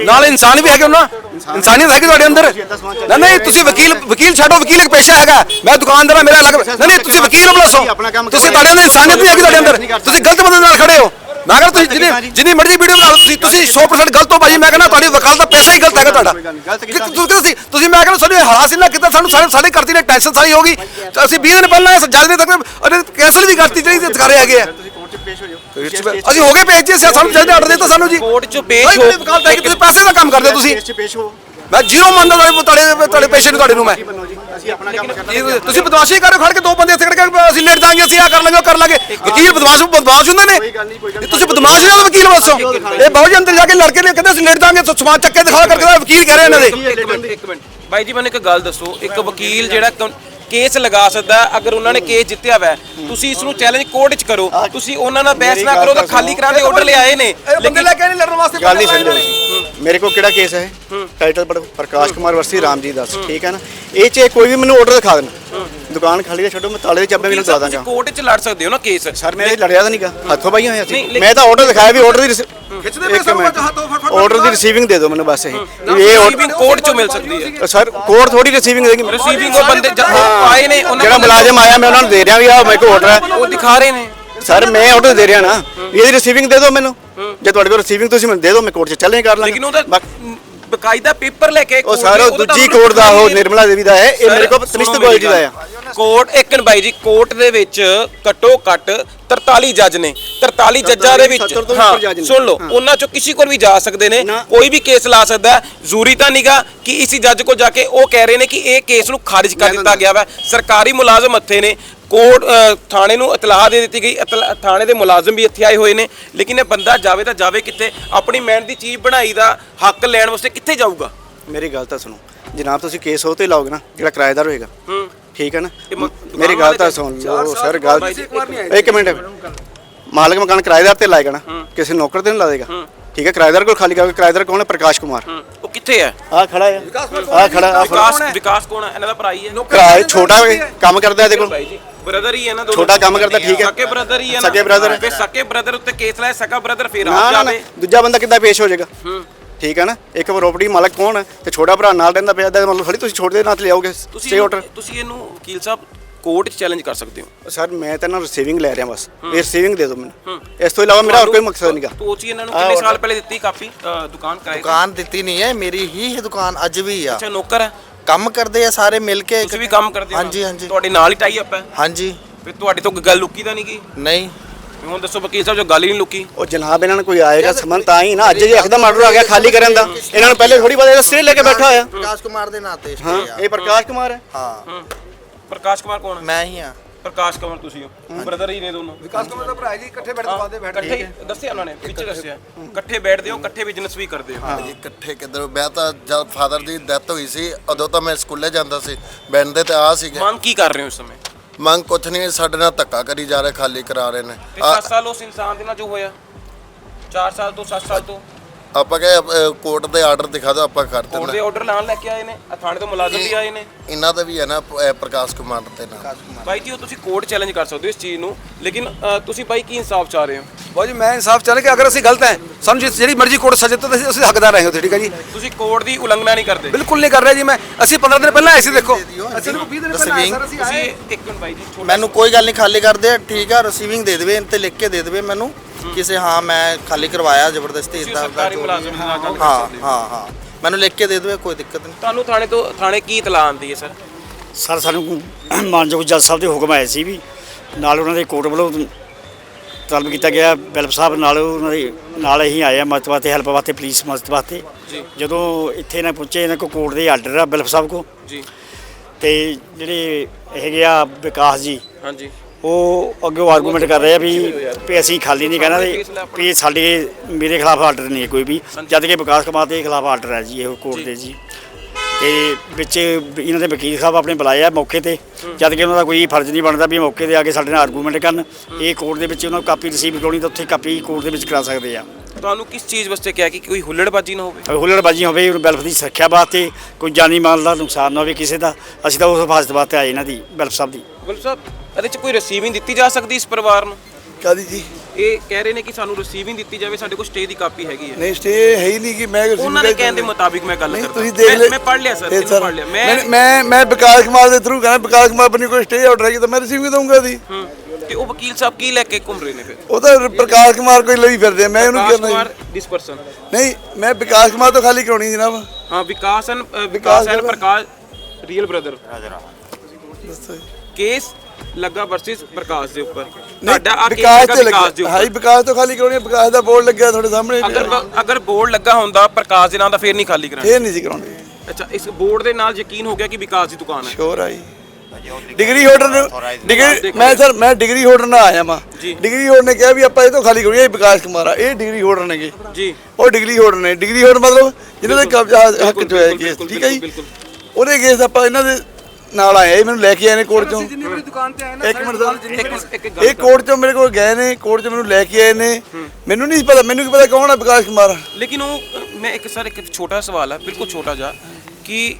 ਨਾਲ ਇਨਸਾਨ ਵੀ ਹੈਗੇ ਹੋ ਨਾ ਇਨਸਾਨੀਅਤ ਹੈਗੀ ਤੁਹਾਡੇ ਅੰਦਰ? ਨਹੀਂ ਨਹੀਂ ਤੁਸੀਂ ਵਕੀਲ ਵਕੀਲ ਛੱਡੋ ਵਕੀਲ ਇੱਕ ਪੇਸ਼ਾ ਹੈਗਾ। ਮੈਂ ਦੁਕਾਨਦਾਰ ਮੇਰਾ ਅਲੱਗ ਨਹੀਂ ਨਹੀਂ ਤੁਸੀਂ ਵਕੀਲ ਹੋ ਬਲਸੋ ਤੁਸੀਂ ਤੁਹਾਡੇ ਅੰਦਰ ਇਨਸਾਨੀਅਤ ਨਹੀਂ ਹੈਗੀ ਤੁਹਾਡੇ ਅੰਦਰ। ਤੁਸੀਂ ਗਲਤ ਬੰਦੇ ਨਾਲ ਖੜੇ ਹੋ। ਮੈਂ ਕਹਿੰਦਾ ਤੁਸੀਂ ਜਿੰਨੀ ਜਿੰਨੀ ਮਰਜ਼ੀ ਵੀਡੀਓ ਬਣਾ ਲਓ ਤੁਸੀਂ ਤੁਸੀਂ 100% ਗਲਤ ਹੋ ਭਾਜੀ। ਮੈਂ ਕਹਿੰਦਾ ਤੁਹਾਡੀ ਵਕਾਲਤ ਦਾ ਪੈਸਾ ਹੀ ਗਲਤ ਹੈਗਾ ਤੁਹਾਡਾ। ਕਿ ਤੁਸੀਂ ਤੁਸੀਂ ਤੁਸੀਂ ਮੈਂ ਕਹਿੰਦਾ ਸਾਨੂੰ ਹਰਾਸ ਨਾ ਕੀਤਾ ਸਾਨੂੰ ਸਾਡੇ ਸਾਡੇ ਕਰਤੀ ਨੇ ਟੈਨਸ਼ਨ ਸਾਰੀ ਹੋ ਗਈ। ਤੇ ਅਸੀਂ 20 ਦਿਨ ਪਹਿਲਾਂ ਇਸ ਜੱਜ ਨੇ ਤੱਕ ਅਰੇ ਕੈਂਸਲ ਵੀ ਕਰਤੀ ਜਿਹੜੀ ਅਧਿਕਾਰੇ ਹੈਗੇ ਆ। ਅਸੀਂ ਹੋ ਗਏ ਪੇਜ ਜੀ ਸਾਨੂੰ ਜੱਜ ਨੇ ਆਰਡਰ ਦਿੱਤਾ ਸਾਨੂੰ ਜੀ। ਕੋਰਟ 'ਚ ਪੇਸ਼ ਹੋ ਵਕਾਲਤ ਹੈ ਕਿ ਤੁਸੀਂ ਪੈਸੇ ਦਾ ਕੰਮ ਕਰਦੇ ਹੋ ਤੁਸੀਂ। ਪੇਸ਼ ਹੋ। ਮੈਂ ਜ਼ੀਰੋ ਮੰਨਦਾ ਤੁਹਾਡੇ ਤੁਹਾਡੇ ਤੁਹਾਡੇ ਪੇਸ਼ੇ ਨੂੰ ਤੁਹਾਡੇ ਨੂੰ ਮੈਂ। ਅਸੀਂ ਆਪਣਾ ਕੰਮ ਕਰਨਾ ਇਹ ਤੁਸੀਂ ਬਦਮਾਸ਼ੀ ਕਰੋ ਖੜ ਕੇ ਦੋ ਬੰਦੇ ਇੱਥੇ ਖੜ ਕੇ ਅਸੀਂ ਲੇਟ ਜਾਾਂਗੇ ਅਸੀਂ ਆ ਕਰ ਲਾਂਗੇ ਉਹ ਕਰ ਲਾਂਗੇ। ਵਕੀਲ ਬਦਮਾਸ਼ ਬਦਮਾਸ਼ ਹੁੰਦੇ ਨੇ। ਇਹ ਤੁਸੀਂ ਬਦਮਾਸ਼ ਨੇ ਵਕੀਲ ਬਸੋ ਇਹ ਬਹੁਤ ਜੀ ਅੰਦਰ ਜਾ ਕੇ ਲੜਕੇ ਨੇ ਕਹਿੰਦੇ ਅਸੀਂ ਲੇਟ ਜਾਾਂਗੇ ਸਮਾਨ ਚੱਕ ਕੇ ਦਿਖਾ ਕਰਕੇ ਵਕੀਲ ਕਹਿ ਰਹੇ ਇਹਨਾਂ ਦੇ ਇੱਕ ਮਿੰਟ ਇੱਕ ਮਿੰਟ। ਬਾਈ ਜੀ ਮੈਨੂੰ ਇੱਕ ਗੱਲ ਦੱਸੋ ਇੱਕ ਵਕੀਲ ਜਿਹੜਾ ਕੇਸ ਲਗਾ ਸਕਦਾ ਹੈ, ਅਗਰ ਉਹਨਾਂ ਨੇ ਕੇਸ ਜਿੱਤਿਆ ਵੈ ਤੁਸੀਂ ਇਸ ਨੂੰ ਚੈਲੰਜ ਕੋਰਟ 'ਚ ਕਰੋ। ਤੁਸੀਂ ਉਹਨਾਂ ਨਾਲ ਬਹਿਸ ਨਾ ਕਰੋ ਤਾਂ ਖਾਲੀ ਕਰਾਂ ਦੇ ਆਰਡਰ ਲਿਆਏ ਨੇ। ਬੰਦੇ ਲੈ ਕੇ ਨਹੀਂ ਲੜਨ ਵਾਸਤੇ ਗੱਲ ਨਹੀਂ ਸਮਝਦੇ ਮੇਰੇ ਕੋਲ ਕਿਹੜਾ ਕੇਸ ਹੈ? ਟਾਈਟਲ ਪੜੋ ਪ੍ਰਕਾਸ਼ ਕੁਮਾਰ ਵਰਸੀ ਰਾਮਜੀ ਦਾਸ। ਠੀਕ ਹੈ ਨਾ? ਇਹ 'ਚ ਕੋਈ ਵੀ ਮੈਨੂੰ ਆਰਡਰ ਦਿਖਾ ਦੇਣਾ। ਦੁਕਾਨ ਖਾਲੀ ਦਾ ਛੱਡੋ ਮੈਂ ਤਾਲੇ ਦੇ ਚਾਬੇ ਵੀ ਦਵਾ ਦਾਂਗਾ ਕੋਰਟ 'ਚ ਲੜ ਸਕਦੇ ਹੋ ਨਾ ਕੇਸ ਸਰ ਮੇਰੇ ਲੜਿਆ ਤਾਂ ਨਹੀਂਗਾ ਹੱਥੋਂ ਪਾਈਆਂ ਨਹੀਂ, ਸੀ ਮੈਂ ਤਾਂ ਆਰਡਰ ਦਿਖਾਇਆ ਵੀ ਆਰਡਰ ਦੀ ਖਿੱਚਦੇ ਪਏ ਸਾਨੂੰ ਹੱਥੋਂ ਫੜ ਫੜ ਆਰਡਰ ਦੀ ਰਿਸੀਵਿੰਗ ਦੇ ਦਿਓ ਮੈਨੂੰ ਬਸ ਇਹ। ਇਹ ਰਿਸੀਵਿੰਗ ਕੋਰਟ 'ਚੋਂ ਮਿਲ ਸਕਦੀ ਹੈ। ਸਰ ਕੋਰਟ ਥੋੜੀ ਰਿਸੀਵਿੰਗ ਦੇਗੀ। ਰਿਸੀਵਿੰਗ ਉਹ ਬੰਦੇ ਆਏ ਨੇ ਉਹਨਾਂ ਜਿਹੜਾ ਮੁਲਾਜ਼ਮ ਆਇਆ ਮੈਂ ਉਹਨਾਂ ਨੂੰ ਦੇ ਰਿਹਾ ਵੀ ਆ ਮੇਰੇ ਕੋਲ ਆਰਡਰ ਹੈ। ਉਹ ਦਿਖਾ ਰਹੇ ਨੇ। ਸਰ ਮੈਂ ਆਰਡਰ ਦੇ ਰਿਹਾ ਨਾ। ਇਹਦੀ ਰਿਸੀਵਿੰਗ ਦੇ ਦਿਓ ਮੈਨੂੰ। ਜੇ ਤੁਹਾਡੇ ਕੋਲ ਰਿਸੀਵਿੰਗ ਤੁਸੀਂ ਮੈਨੂੰ ਦੇ ਦਿਓ ਮੈਂ ਕੋਰਟ 'ਚ ਚੱਲੇ ਕਰ ਲਾਂਗੇ। ਲੇਕਿਨ ਉਹਦਾ ਬਾਕੀ- ਬਕਾਇਦਾ ਪੇਪਰ ਲੈ ਕੇ ਉਹ ਸਾਰਾ ਦੂਜੀ ਕੋਰਟ ਦਾ ਉਹ ਨਿਰਮਲਾ ਦੇਵੀ ਦਾ ਹੈ। ਇਹ ਮੇਰੇ ਕੋਲ ਮੇਰੀ ਗੋਇਲ ਜੀ ਦਾ। ਆ ਕੋਰਟ ਇੱਕ ਮਿੰਟ ਬਾਈ ਜੀ ਕੋਰਟ ਦੇ ਵਿੱਚ ਘੱਟੋ ਘੱਟ 43 ਜੱਜ ਨੇ। 43 ਜੱਜਾਂ ਦੇ ਵਿੱਚ। 70 ਤੋਂ ਵੀ ਉੱਪਰ ਜੱਜ ਹਾਂ ਨੇ। ਸੁਣ ਲਓ ਉਹਨਾਂ ਚੋਂ ਕਿਸੇ ਕੋਲ ਵੀ ਜਾ ਸਕਦੇ ਨੇ ਨਾ। ਕੋਈ ਵੀ ਕੇਸ ਲਾ ਸਕਦਾ ਹੈ। ਜ਼ਰੂਰੀ ਤਾਂ ਨਹੀਂਗਾ ਕਿ ਇਸੀ ਜੱਜ ਕੋਲ ਜਾ ਕੇ ਉਹ ਕਹਿ ਰਹੇ ਨੇ ਕਿ ਇਹ ਕੇਸ ਨੂੰ ਖਾਰਿਜ ਕਰ ਦਿੱਤਾ ਗਿਆ ਵਾ। ਸਰਕਾਰੀ ਮੁਲਾਜ਼ਮ ਹੱਥੇ ਨੇ। ਕੋਰਟ ਥਾਣੇ ਨੂੰ ਇਤਲਾਹ ਦੇ ਦਿੱਤੀ ਗਈ। ਥਾਣੇ ਦੇ ਮੁਲਾਜ਼ਮ ਵੀ ਇੱਥੇ ਆਏ ਹੋਏ ਨੇ। ਲੇਕਿਨ ਇਹ ਬੰਦਾ ਜਾਵੇ ਤਾਂ ਜਾਵੇ ਕਿੱਥੇ। ਆਪਣੀ ਮਿਹਨਤ ਦੀ ਚੀਜ਼ ਬਣਾਈ ਦਾ ਹੱਕ ਲੈਣ ਵਾਸਤੇ ਕਿੱਥੇ ਜਾਊਗਾ? ਮੇਰੀ ਗੱਲ ਤਾਂ ਸੁਣੋ। ਜਨਾਬ ਤੁਸੀਂ ਕੇਸ ਉਹ ਤੇ ਲਾਓਗੇ ਨਾ ਜਿਹੜਾ ਕਿਰਾਏਦਾਰ ਹੋਏਗਾ। ਹੂੰ। ਠੀਕ ਹੈ ਨਾ? ਮੇਰੀ ਗੱਲ ਤਾਂ ਸੁਣ ਲਓ ਸਰ ਗੱਲ ਇੱਕ ਮਿੰਟ। ਮਾਲਕ ਮਕਾਨ ਕਿਰਾਏਦਾਰ ਤੇ ਲਾਏਗਾ ਨਾ ਕਿਸੇ ਨੌਕਰ ਤੇ ਨਹੀਂ ਲਾਏਗਾ ਠੀਕ ਹੈ? ਕਿਰਾਏਦਾਰ ਕੋਲ ਖਾਲੀ ਕਰਕੇ ਕਿਰਾਏਦਾਰ ਕੌਣ ਹੈ? ਪ੍ਰਕਾਸ਼ ਕੁਮਾਰ। ਹੂੰ, ਉਹ ਕਿੱਥੇ ਹੈ? ਆ ਖੜਾ ਹੈ। ਆ ਖੜਾ ਵਿਕਾਸ ਵਿਕਾਸ ਕੌਣ ਹੈ? ਇਹਨਾਂ ਦਾ ਭਰਾ ਹੀ ਹੈ। ਕਿਰਾਏ ਛੋਟਾ ਹੈ, ਕੰਮ ਕਰਦਾ ਇਹਦੇ ਕੋਲ। ਬ੍ਰਦਰ ਹੀ ਹੈ ਨਾ ਦੋਨੋਂ। ਛੋਟਾ ਕੰਮ ਕਰਦਾ, ਠੀਕ ਹੈ। ਸਕੇ ਬ੍ਰਦਰ ਹੀ ਹੈ ਨਾ। ਸਕੇ brother ਹੈ। ਫਿਰ ਸਕੇ ਬ੍ਰਦਰ ਉੱਤੇ ਕੇਸ ਲਾਇਆ ਸਕਾ ਬ੍ਰਦਰ ਫਿਰ ਨਾ ਆਪ ਨਾ ਨਾ, ਜਾਵੇ। ਦੂਜਾ ਬੰਦਾ ਕਿੱਦਾਂ ਪੇਸ਼ ਹੋ ਜਾਏਗਾ? ਹੂੰ। ਠੀਕ ਹੈ ਨਾ? ਇੱਕ ਪ੍ਰਾਪਰਟੀ ਮਾਲਕ ਕੌਣ ਹੈ? ਤੇ ਛੋਟਾ ਭਰਾ ਨਾਲ ਰਹਿੰਦਾ ਪਿਆ ਦਾ ਮਤਲਬ ਥੋੜੀ ਤੁਸੀਂ ਛੋਟੇ ਦੇ ਨਾਲ ਲਿਆਓਗੇ ਤੁਸੀਂ ਸਟੇ ਆਰਡਰ ਤੁਸੀਂ ਇਹਨੂੰ ਵਕੀਲ ਸਾਹਿਬ ਕੋਰਟ 'ਚ ਚੈਲੰਜ ਕਰ ਸਕਦੇ ਹੋ। ਸਰ ਮੈਂ ਤਾਂ ਨਾ ਰਿਸੀਵਿੰਗ ਲੈ ਰਿਹਾ ਬਸ। ਇਹ ਰਿਸੀਵਿੰਗ ਦੇ ਦਿਓ ਮੈਨੂੰ। ਇਸ ਤੋਂ ਇਲਾਵਾ ਮੇਰਾ ਹੋਰ ਕੋਈ ਮਕਸਦ ਨਹੀਂਗਾ ਤੋ ਉਹ 'ਚ ਇਹਨਾਂ ਨੂੰ ਕਿੰਨੇ ਸਾਲ ਪਹਿਲੇ ਦਿੱਤੀ? ਕਾਪੀ ਅ, ਦੁਕਾਨ ਕਿਰਾਏ ਤੇ? ਦੁਕਾਨ ਦਿੱਤੀ ਨਹੀਂ ਹੈ ਮੇਰੀ ਹੀ ਹੈ ਦੁਕਾਨ ਅੱਜ ਵੀ ਆ। ਅੱਛਾ ਨੌਕਰ ਹੈ? ਕੰਮ ਕਰਦੇ ਆ ਸਾਰੇ ਮਿਲ ਕੇ ਤੁਸੀਂ ਵੀ ਕੰਮ ਕਰਦੇ ਹੋ ਹਾਂਜੀ ਹਾਂਜੀ। ਤੁਹਾਡੇ ਨਾਲ ਹੀ ਟਾਈ ਅਪ ਹੈ ਹਾਂਜੀ। ਫਿਰ ਤੁਹਾਡੇ ਤੋਂ ਗੱਲ ਲੁਕੀ ਤਾਂ ਨਹੀਂ ਗਈ ਨਹੀਂ। ਹੁਣ ਦੱਸੋ ਵਕੀਲ ਸਾਹਿਬ ਜੋ ਗੱਲ ਹੀ ਨਹੀਂ ਲੁਕੀ। ਉਹ ਜਨਾਬ ਇਹਨਾਂ ਨੂੰ ਕੋਈ ਆਏਗਾ ਸਮਨ ਤਾਂ ਹੀ ਨਾ। ਅੱਜ ਜੇ ਇੱਕਦਮ ਆਰਡਰ ਆ ਗਿਆ ਖਾਲੀ ਕਰਨ ਦਾ। ਇਹਨਾਂ ਨੂੰ ਪਹਿਲੇ ਥੋੜੀ ਬਹੁਤਾ ਸਟੇ ਲੈ ਕੇ ਬੈਠਾ ਹੋਇਆ। ਪ੍ਰਕਾਸ਼ ਕੁਮਾਰ ਦੇ ਨਾਂ ਤੇ ਹਾਂ। ਇਹ ਪ੍ਰਕਾਸ਼ ਕੁਮਾਰ ਹੈ? ਹਾਂ। ਹੂੰ। ਪ੍ਰਕਾਸ਼ ਕੁਮਾਰ ਕੌਣ ਹੈ? ਮੈਂ ਹੀ ਆ ਪ੍ਰਕਾਸ਼ ਕੁਮਾਰ ਤੁਸੀਂ ਹੋ। ਬ੍ਰਦਰ ਹੀ ਨੇ ਦੋਨੋਂ। ਵਿਕਾਸ ਕੁਮਾਰ ਦਾ ਭਰਾ ਹੈ ਜੀ ਇਕੱਠੇ ਬੈਠ ਕੇ ਬਾਦੇ ਬੈਠ ਇਕੱਠੇ ਹੀ ਦੱਸਿਆ ਉਹਨਾਂ ਨੇ ਵਿੱਚ ਦੱਸਿਆ। ਇਕੱਠੇ ਬੈਠਦੇ ਹੋ ਇਕੱਠੇ ਬਿਜ਼ਨਸ ਵੀ ਕਰਦੇ ਹੋ। ਜੀ ਇਕੱਠੇ ਕਿੱਧਰ ਮੈਂ ਤਾਂ ਜਦ ਫਾਦਰ ਦੀ ਡੈਥ ਹੋਈ ਸੀ ਉਦੋਂ ਤਾਂ ਮੈਂ ਸਕੂਲੇ ਜਾਂਦਾ ਸੀ। ਬੈਂਡ ਦੇ ਤੇ ਆ ਸੀਗੇ। ਮੰਗ ਕੀ ਕਰ ਰਹੇ ਹੋ ਇਸ ਸਮੇਂ? ਮੰਗ ਕੁਛ ਨਹੀਂ ਸਾਡੇ ਨਾਲ ਧੱਕਾ ਕਰੀ ਜਾ ਰਹੇ ਖਾਲੀ ਕਰਾ ਰਹੇ ਨੇ। ਤੇ ਆ- 7 ਸਾਲ ਉਸ ਇਨਸਾਨ ਦੇ ਨਾਲ ਜੋ ਹੋਇਆ? 4 ਸਾਲ ਤੋਂ 7 ਸਾਲ ਤੋਂ? ਆਪਾਂ ਕਹੇ ਕੋਰਟ ਦੇ ਆਰਡਰ ਦਿਖਾ ਦਿਓ ਆਪਾਂ ਕਰ ਕੋਰਟ ਦੇ ਦਿੰਦੇ ਆਰਡਰ ਲਾਣ ਲੈ ਕੇ ਆਏ ਨੇ ਆਹ ਥਾਣੇ ਤੋਂ ਮੁਲਾਜ਼ਮ ਵੀ ਆਏ ਨੇ। ਇਹਨਾਂ ਦਾ ਵੀ ਹੈ ਨਾ ਪ- ਅਹ ਪ੍ਰਕਾਸ਼ ਕੁਮਾਰ ਤੇ ਨਾਲ। ਬਾਈ ਜੀ ਉਹ ਤੁਸੀਂ ਕੋਰਟ ਚੈਲੰਜ ਕਰ ਸਕਦੇ ਹੋ ਇਸ ਚੀਜ਼ ਨੂੰ। ਲੇਕਿਨ ਅ, ਤੁਸੀਂ ਬਾਈ ਕੀ ਇਨਸਾਫ ਚਾਹ ਰਹੇ ਹੋ? ਬਾਜੀ ਮੈਂ ਇਨਸਾਫ ਚਾਹੁੰਦਾ ਕਿ ਅਗਰ ਅਸੀਂ ਗਲਤ ਹੈ ਸਾਨੂੰ ਜਿਸ- ਜਿਹੜੀ ਮਰਜ਼ੀ ਕੋਰਟ ਸਜ਼ਾ ਦਿੱਤਾ ਤਾਂ ਅਸੀਂ- ਅਸੀਂ ਹੱਕਦਾਰ ਰਹੇ ਉੱਥੇ ਠੀਕ ਹੈ ਜੀ? ਤੁਸੀਂ ਕੋਰਟ ਦੀ ਉਲੰਘਣਾ ਨਹੀਂ ਕਰਦੇ। ਬਿਲਕੁਲ ਨਹੀਂ ਕਰ ਰਿਹਾ ਜੀ ਮੈਂ। ਅਸੀਂ 15 ਦਿਨ ਪਹਿਲਾਂ ਆਏ ਸੀ ਦੇਖੋ। ਅਸੀਂ ਨੂੰ 20 ਦਿਨ ਪਹਿਲਾਂ ਆਏ ਸਰ ਅਸੀਂ ਤੁਸੀਂ ਆਏ ਇੱਕ ਮਿੰਟ ਬਾਈ ਜੀ ਛੋਟਾ ਮੈਨੂੰ ਕੋਈ ਗੱਲ ਨਹੀਂ ਖਾਲੀ ਕਰਦੇ ਆ ਠੀਕ ਆ ਰਿਸੀਵਿੰਗ ਦੇ ਦੇਵੇ ਤੇ ਲਿਖ ਕੇ ਦੇ ਦੇਵੇ ਮੈਨੂੰ। ਕਿਸੇ ਹਾਂ ਮੈਂ ਖਾਲੀ ਕਰਵਾਇਆ ਜ਼ਬਰਦਸਤੀ ਤੁਸੀਂ ਇਦਾਂ ਸਰਕਾਰੀ ਮੁਲਾਜ਼ਮ ਕਰ ਹਾਂ ਸਕਦੇ ਹੋ। ਹਾਂ ਮੈਨੂੰ ਲਿਖ ਕੇ ਦੇ ਦੇਵੇ ਕੋਈ ਦਿੱਕਤ ਨਹੀਂ। ਤੁਹਾਨੂੰ ਥਾਣੇ ਤੋਂ ਥਾਣੇ ਕੀ ਇਤਲਾਹ ਆਂਦੀ ਹੈ ਸਰ? ਸਰ ਸਾਨੂੰ ਮਾਨਯੋਗ ਜੱਜ ਸਾਹਿਬ ਦੇ ਹੁਕਮ ਆਏ ਸੀ ਵੀ ਨਾਲ ਉਹਨਾਂ ਦੇ ਕੋਰਟ ਵੱਲੋਂ ਤਲਬ ਕੀਤਾ ਗਿਆ। ਬਿਲਪ ਸਾਹਿਬ ਨਾਲ ਉਹਨਾਂ ਦੇ ਨਾਲ ਅਸੀਂ ਆਏ ਆ ਮਦਦ ਵਾਸਤੇ ਹੈਲਪ ਵਾਸਤੇ ਪੁਲਿਸ ਮਦਦ ਵਾਸਤੇ। ਜੀ। ਜਦੋਂ ਇੱਥੇ ਨਾ ਪਹੁੰਚੇ ਇਹਨਾਂ ਕੋ ਕੋਰਟ ਦੇ ਆਰਡਰ ਆ ਬਿਲਪ ਸਾਹਿਬ ਕੋ ਜੀ। ਤੇ ਜਿਹੜੇ ਹੈਗੇ ਆ ਵਿਕਾਸ ਜੀ ਹਾਂਜੀ। ਉਹ ਅੱਗੇ ਆਰਗੂਮੈਂਟ ਕਰ ਰਹੇ ਆ ਵੀ ਵੀ ਅਸੀਂ ਖਾਲੀ ਨਹੀਂ ਕਹਿਣਾ ਤੇ ਵੀ ਸਾਡੇ ਮੇਰੇ ਖਿਲਾਫ ਆਰਡਰ ਨਹੀਂ ਹੈ ਕੋਈ ਵੀ। ਜਦ ਕਿ ਵਿਕਾਸ ਕੁਮਾਰ ਦੇ ਖਿਲਾਫ ਆਰਡਰ ਹੈ ਜੀ ਇਹ ਕੋਰਟ ਦੇ ਜੀ। ਤੇ ਵਿੱਚ ਇਹਨਾਂ ਦੇ ਵਕੀਲ ਸਾਹਿਬ ਆਪਣੇ ਬੁਲਾਏ ਆ ਮੌਕੇ ਤੇ। ਜਦ ਕਿ ਉਹਨਾਂ ਦਾ ਕੋਈ ਫਰਜ਼ ਨਹੀਂ ਬਣਦਾ ਵੀ ਮੌਕੇ ਤੇ ਆ ਕੇ ਸਾਡੇ ਨਾਲ ਆਰਗੂਮੈਂਟ ਕਰਨ। ਇਹ ਕੋਰਟ ਦੇ ਵਿੱਚ ਉਹਨਾਂ ਨੂੰ ਕਾਪੀ ਰਿਸੀਵ ਕਰਾਉਣੀ ਤਾਂ ਉੱਥੇ ਕਾਪੀ ਕੋਰਟ ਦੇ ਵਿੱਚ ਕਰਾ ਸਕਦੇ ਆ। ਤੁਹਾਨੂੰ ਕਿਸ ਚੀਜ਼ ਵਾਸਤੇ ਕਿਹਾ ਕਿ ਕੋਈ ਹੁੱਲੜਬਾਜੀ ਨਾ ਹੋਵੇ? ਹੁੱਲੜਬਾਜੀ ਹੋਵੇ ਬੈਲਫ ਦੀ ਸੁਰੱਖਿਆ ਵਾਸਤੇ ਕੋਈ ਜਾਨੀ ਮਾਲ ਦਾ ਨੁਕਸਾਨ ਨਾ ਹੋਵੇ ਕਿਸੇ ਦਾ ਅਸੀਂ ਤਾਂ ਉਸ ਹਿਫਾਜ਼ਤ ਵਾਸਤੇ ਆਏ ਇਹਨਾਂ ਦੀ ਬੈਲਫ ਸਾਹਿਬ ਦੀ। ਸਾਹਿਬ ਇਹਦੇ ਚ ਕੋਈ ਰਿਸੀਵਿੰਗ ਦਿੱਤੀ ਜਾ ਸਕਦੀ ਇਸ ਪਰਿਵਾਰ ਨੂੰ? ਕਾਦੀ ਜੀ? ਇਹ ਕਹਿ ਰਹੇ ਨੇ ਕਿ ਸਾਨੂੰ ਰਿਸੀਵਿੰਗ ਦਿੱਤੀ ਜਾਵੇ ਸਾਡੇ ਕੋਲ ਸਟੇ ਦੀ ਕਾਪੀ ਹੈਗੀ ਹੈ। ਨਹੀਂ ਸਟੇ ਹੈ ਹੀ ਨਹੀਂ ਕਿ ਮੈਂ ਉਹਨਾਂ ਦੇ ਕਹਿਣ ਦੇ ਮੁਤਾਬਿਕ ਮੈਂ ਗੱਲ ਨਹੀਂ ਕਰਦਾ। ਤੁਸੀਂ ਦੇਖ ਲੈ ਮੈਂ ਪੜ੍ਹ ਲਿਆ ਸਰ ਇਹ ਮੈਂ ਪੜ੍ਹ ਲਿਆ। ਮੈਂ ਮੈਂ ਮੈਂ ਵਿਕਾਸ ਕੁਮਾਰ ਦੇ ਥਰੂ ਕਹਿੰਦਾ ਵਿਕਾਸ ਕੁਮਾਰ ਬਣੀ ਕੋਈ ਸਟੇ ਆਰਡਰ ਹੈ ਤਾਂ ਮੈਂ ਰਿਸੀਵ ਦਊਂਗਾ ਦੀ ਹੂੰ, ਤੇ ਉਹ ਵਕੀਲ ਸਾਹਿਬ ਕੀ ਲੈ ਕੇ ਘੁੰਮ ਰਹੇ ਨੇ ਫਿਰ? ਉਹ ਤਾਂ ਪ੍ਰਕਾਸ਼ ਕੁਮਾਰ ਕੋਈ ਲਈ ਫਿਰਦੇ ਮੈਂ ਉਹਨੂੰ ਕਹਿੰਦਾ ਕੁਮਾਰ ਦਿਸ ਪਰਸਨ ਨਹੀਂ ਮੈਂ ਵਿਕਾਸ ਕੁਮਾਰ ਤੋਂ ਖਾਲੀ ਕਰਾਉਣੀ ਜਨਾਬ। ਹਾਂ ਵਿਕਾਸ ਐਂਡ ਵਿਕਾਸ ਜਿਹੜਾ- ਪ੍ਰਕਾਸ਼ ਰੀਅਲ ਬ੍ਰਦਰ। ਕੇਸ ਲੱਗਾ ਵਰਸਸ ਪ੍ਰਕਾਸ਼ ਦੇ ਉੱਪਰ। ਨਹੀਂ, ਤੁਹਾਡਾ ਆ ਕੇਸ ਵਿਕਾਸ ਤੇ ਵਿਕਾਸ ਦੇ ਲੱਗਾ ਹਾਂ ਜੀ, ਉੱਪਰ ਵਿਕਾਸ ਤੋਂ ਖਾਲੀ ਕਰਾਉਣੀ ਹੈ, ਵਿਕਾਸ ਦਾ ਬੋਰਡ ਲੱਗਿਆ ਤੁਹਾਡੇ ਸਾਹਮਣੇ। ਅਗਰ ਅਗਰ ਬੋਰਡ ਲੱਗਾ ਹੁੰਦਾ ਪ੍ਰਕਾਸ਼ ਦੇ ਨਾਂ ਦਾ ਫੇਰ ਨਹੀਂ ਖਾਲੀ ਕਰਾਣਾ ਫੇਰ ਨਹੀਂ ਸੀ ਕਰਾਉਣੀ। ਅੱਛਾ ਇਸ ਬੋਰਡ ਦੇ ਨਾਲ ਯਕੀਨ ਹੋ ਗਿਆ ਕਿ ਵਿਕਾਸ ਦੀ ਦੁਕਾਨ ਹੈ? ਸ਼ੋਰ ਆਈ। ਡਿਗਰੀ ਹੋਲਡਰ ਨੂੰ ਡਿਗਰੀ ਮੈਂ ਸਰ ਮੈਂ ਡਿਗਰੀ ਹੋਲਡਰ ਨਾਲ ਆਇਆ ਮਾਂ ਜੀ। ਡਿਗਰੀ ਹੋਲਡਰ ਨੇ ਕਿਹਾ ਵੀ ਆਪਾਂ ਇਹ ਤੋਂ ਖਾਲੀ ਹੈ ਇਹ ਵਿਕਾਸ ਕੁਮਾਰ ਆ। ਇਹ ਡਿਗਰੀ ਹੋਲਡਰ ਨੇਗੇ। ਜੀ। ਉਹ ਡਿਗਰੀ ਹੋਲਡਰ ਨੇ। ਡਿਗਰੀ ਹੋਲਡਰ ਮਤਲਬ ਜਿਨ੍ਹਾਂ ਦੇ ਕਬਜ਼ਾ ਹੱਕ ਬਿਲਕੁਲ, ਚ ਹੋਇਆ ਬਿਲਕੁਲ, ਕੇਸ ਬਿਲਕੁਲ, ਠੀਕ ਹੈ ਜੀ? ਬਿਲਕੁਲ। ਉਹਦੇ ਕੇਸ ਆਪਾਂ ਇਹਨਾਂ ਦੇ ਨਾਲ ਆਏ ਆ, ਇਹ ਮੈਨੂੰ ਲੈ ਕੇ ਆਏ ਨੇ ਕੋਰਟ ਚੋਂ। ਜਿੰਨੀ ਵਾਰੀ ਦੁਕਾਨ ਤੇ ਆਏ ਨਾ ਇੱਕ ਮਿੰਟ ਸਰ ਇਹ ਕੋਰਟ ਚੋਂ ਮੇਰੇ ਕੋਲ ਗਏ ਨੇ ਕੋਰਟ ਚੋਂ ਮੈਨੂੰ ਲੈ ਕੇ ਆਏ ਨੇ। ਮੈਨੂੰ ਨਹੀਂ ਪਤਾ ਮੈਨੂੰ ਕੀ ਪਤਾ ਕੌਣ ਹੈ ਵਿਕਾਸ ਕੁਮਾਰ। ਲੇਕਿਨ ਉਹ ਮੈਂ ਇੱਕ ਸਰ ਇੱਕ ਛੋਟਾ ਸਵਾਲ ਹੈ ਬਿਲਕੁਲ ਛੋਟਾ ਜਿਹਾ ਕਿ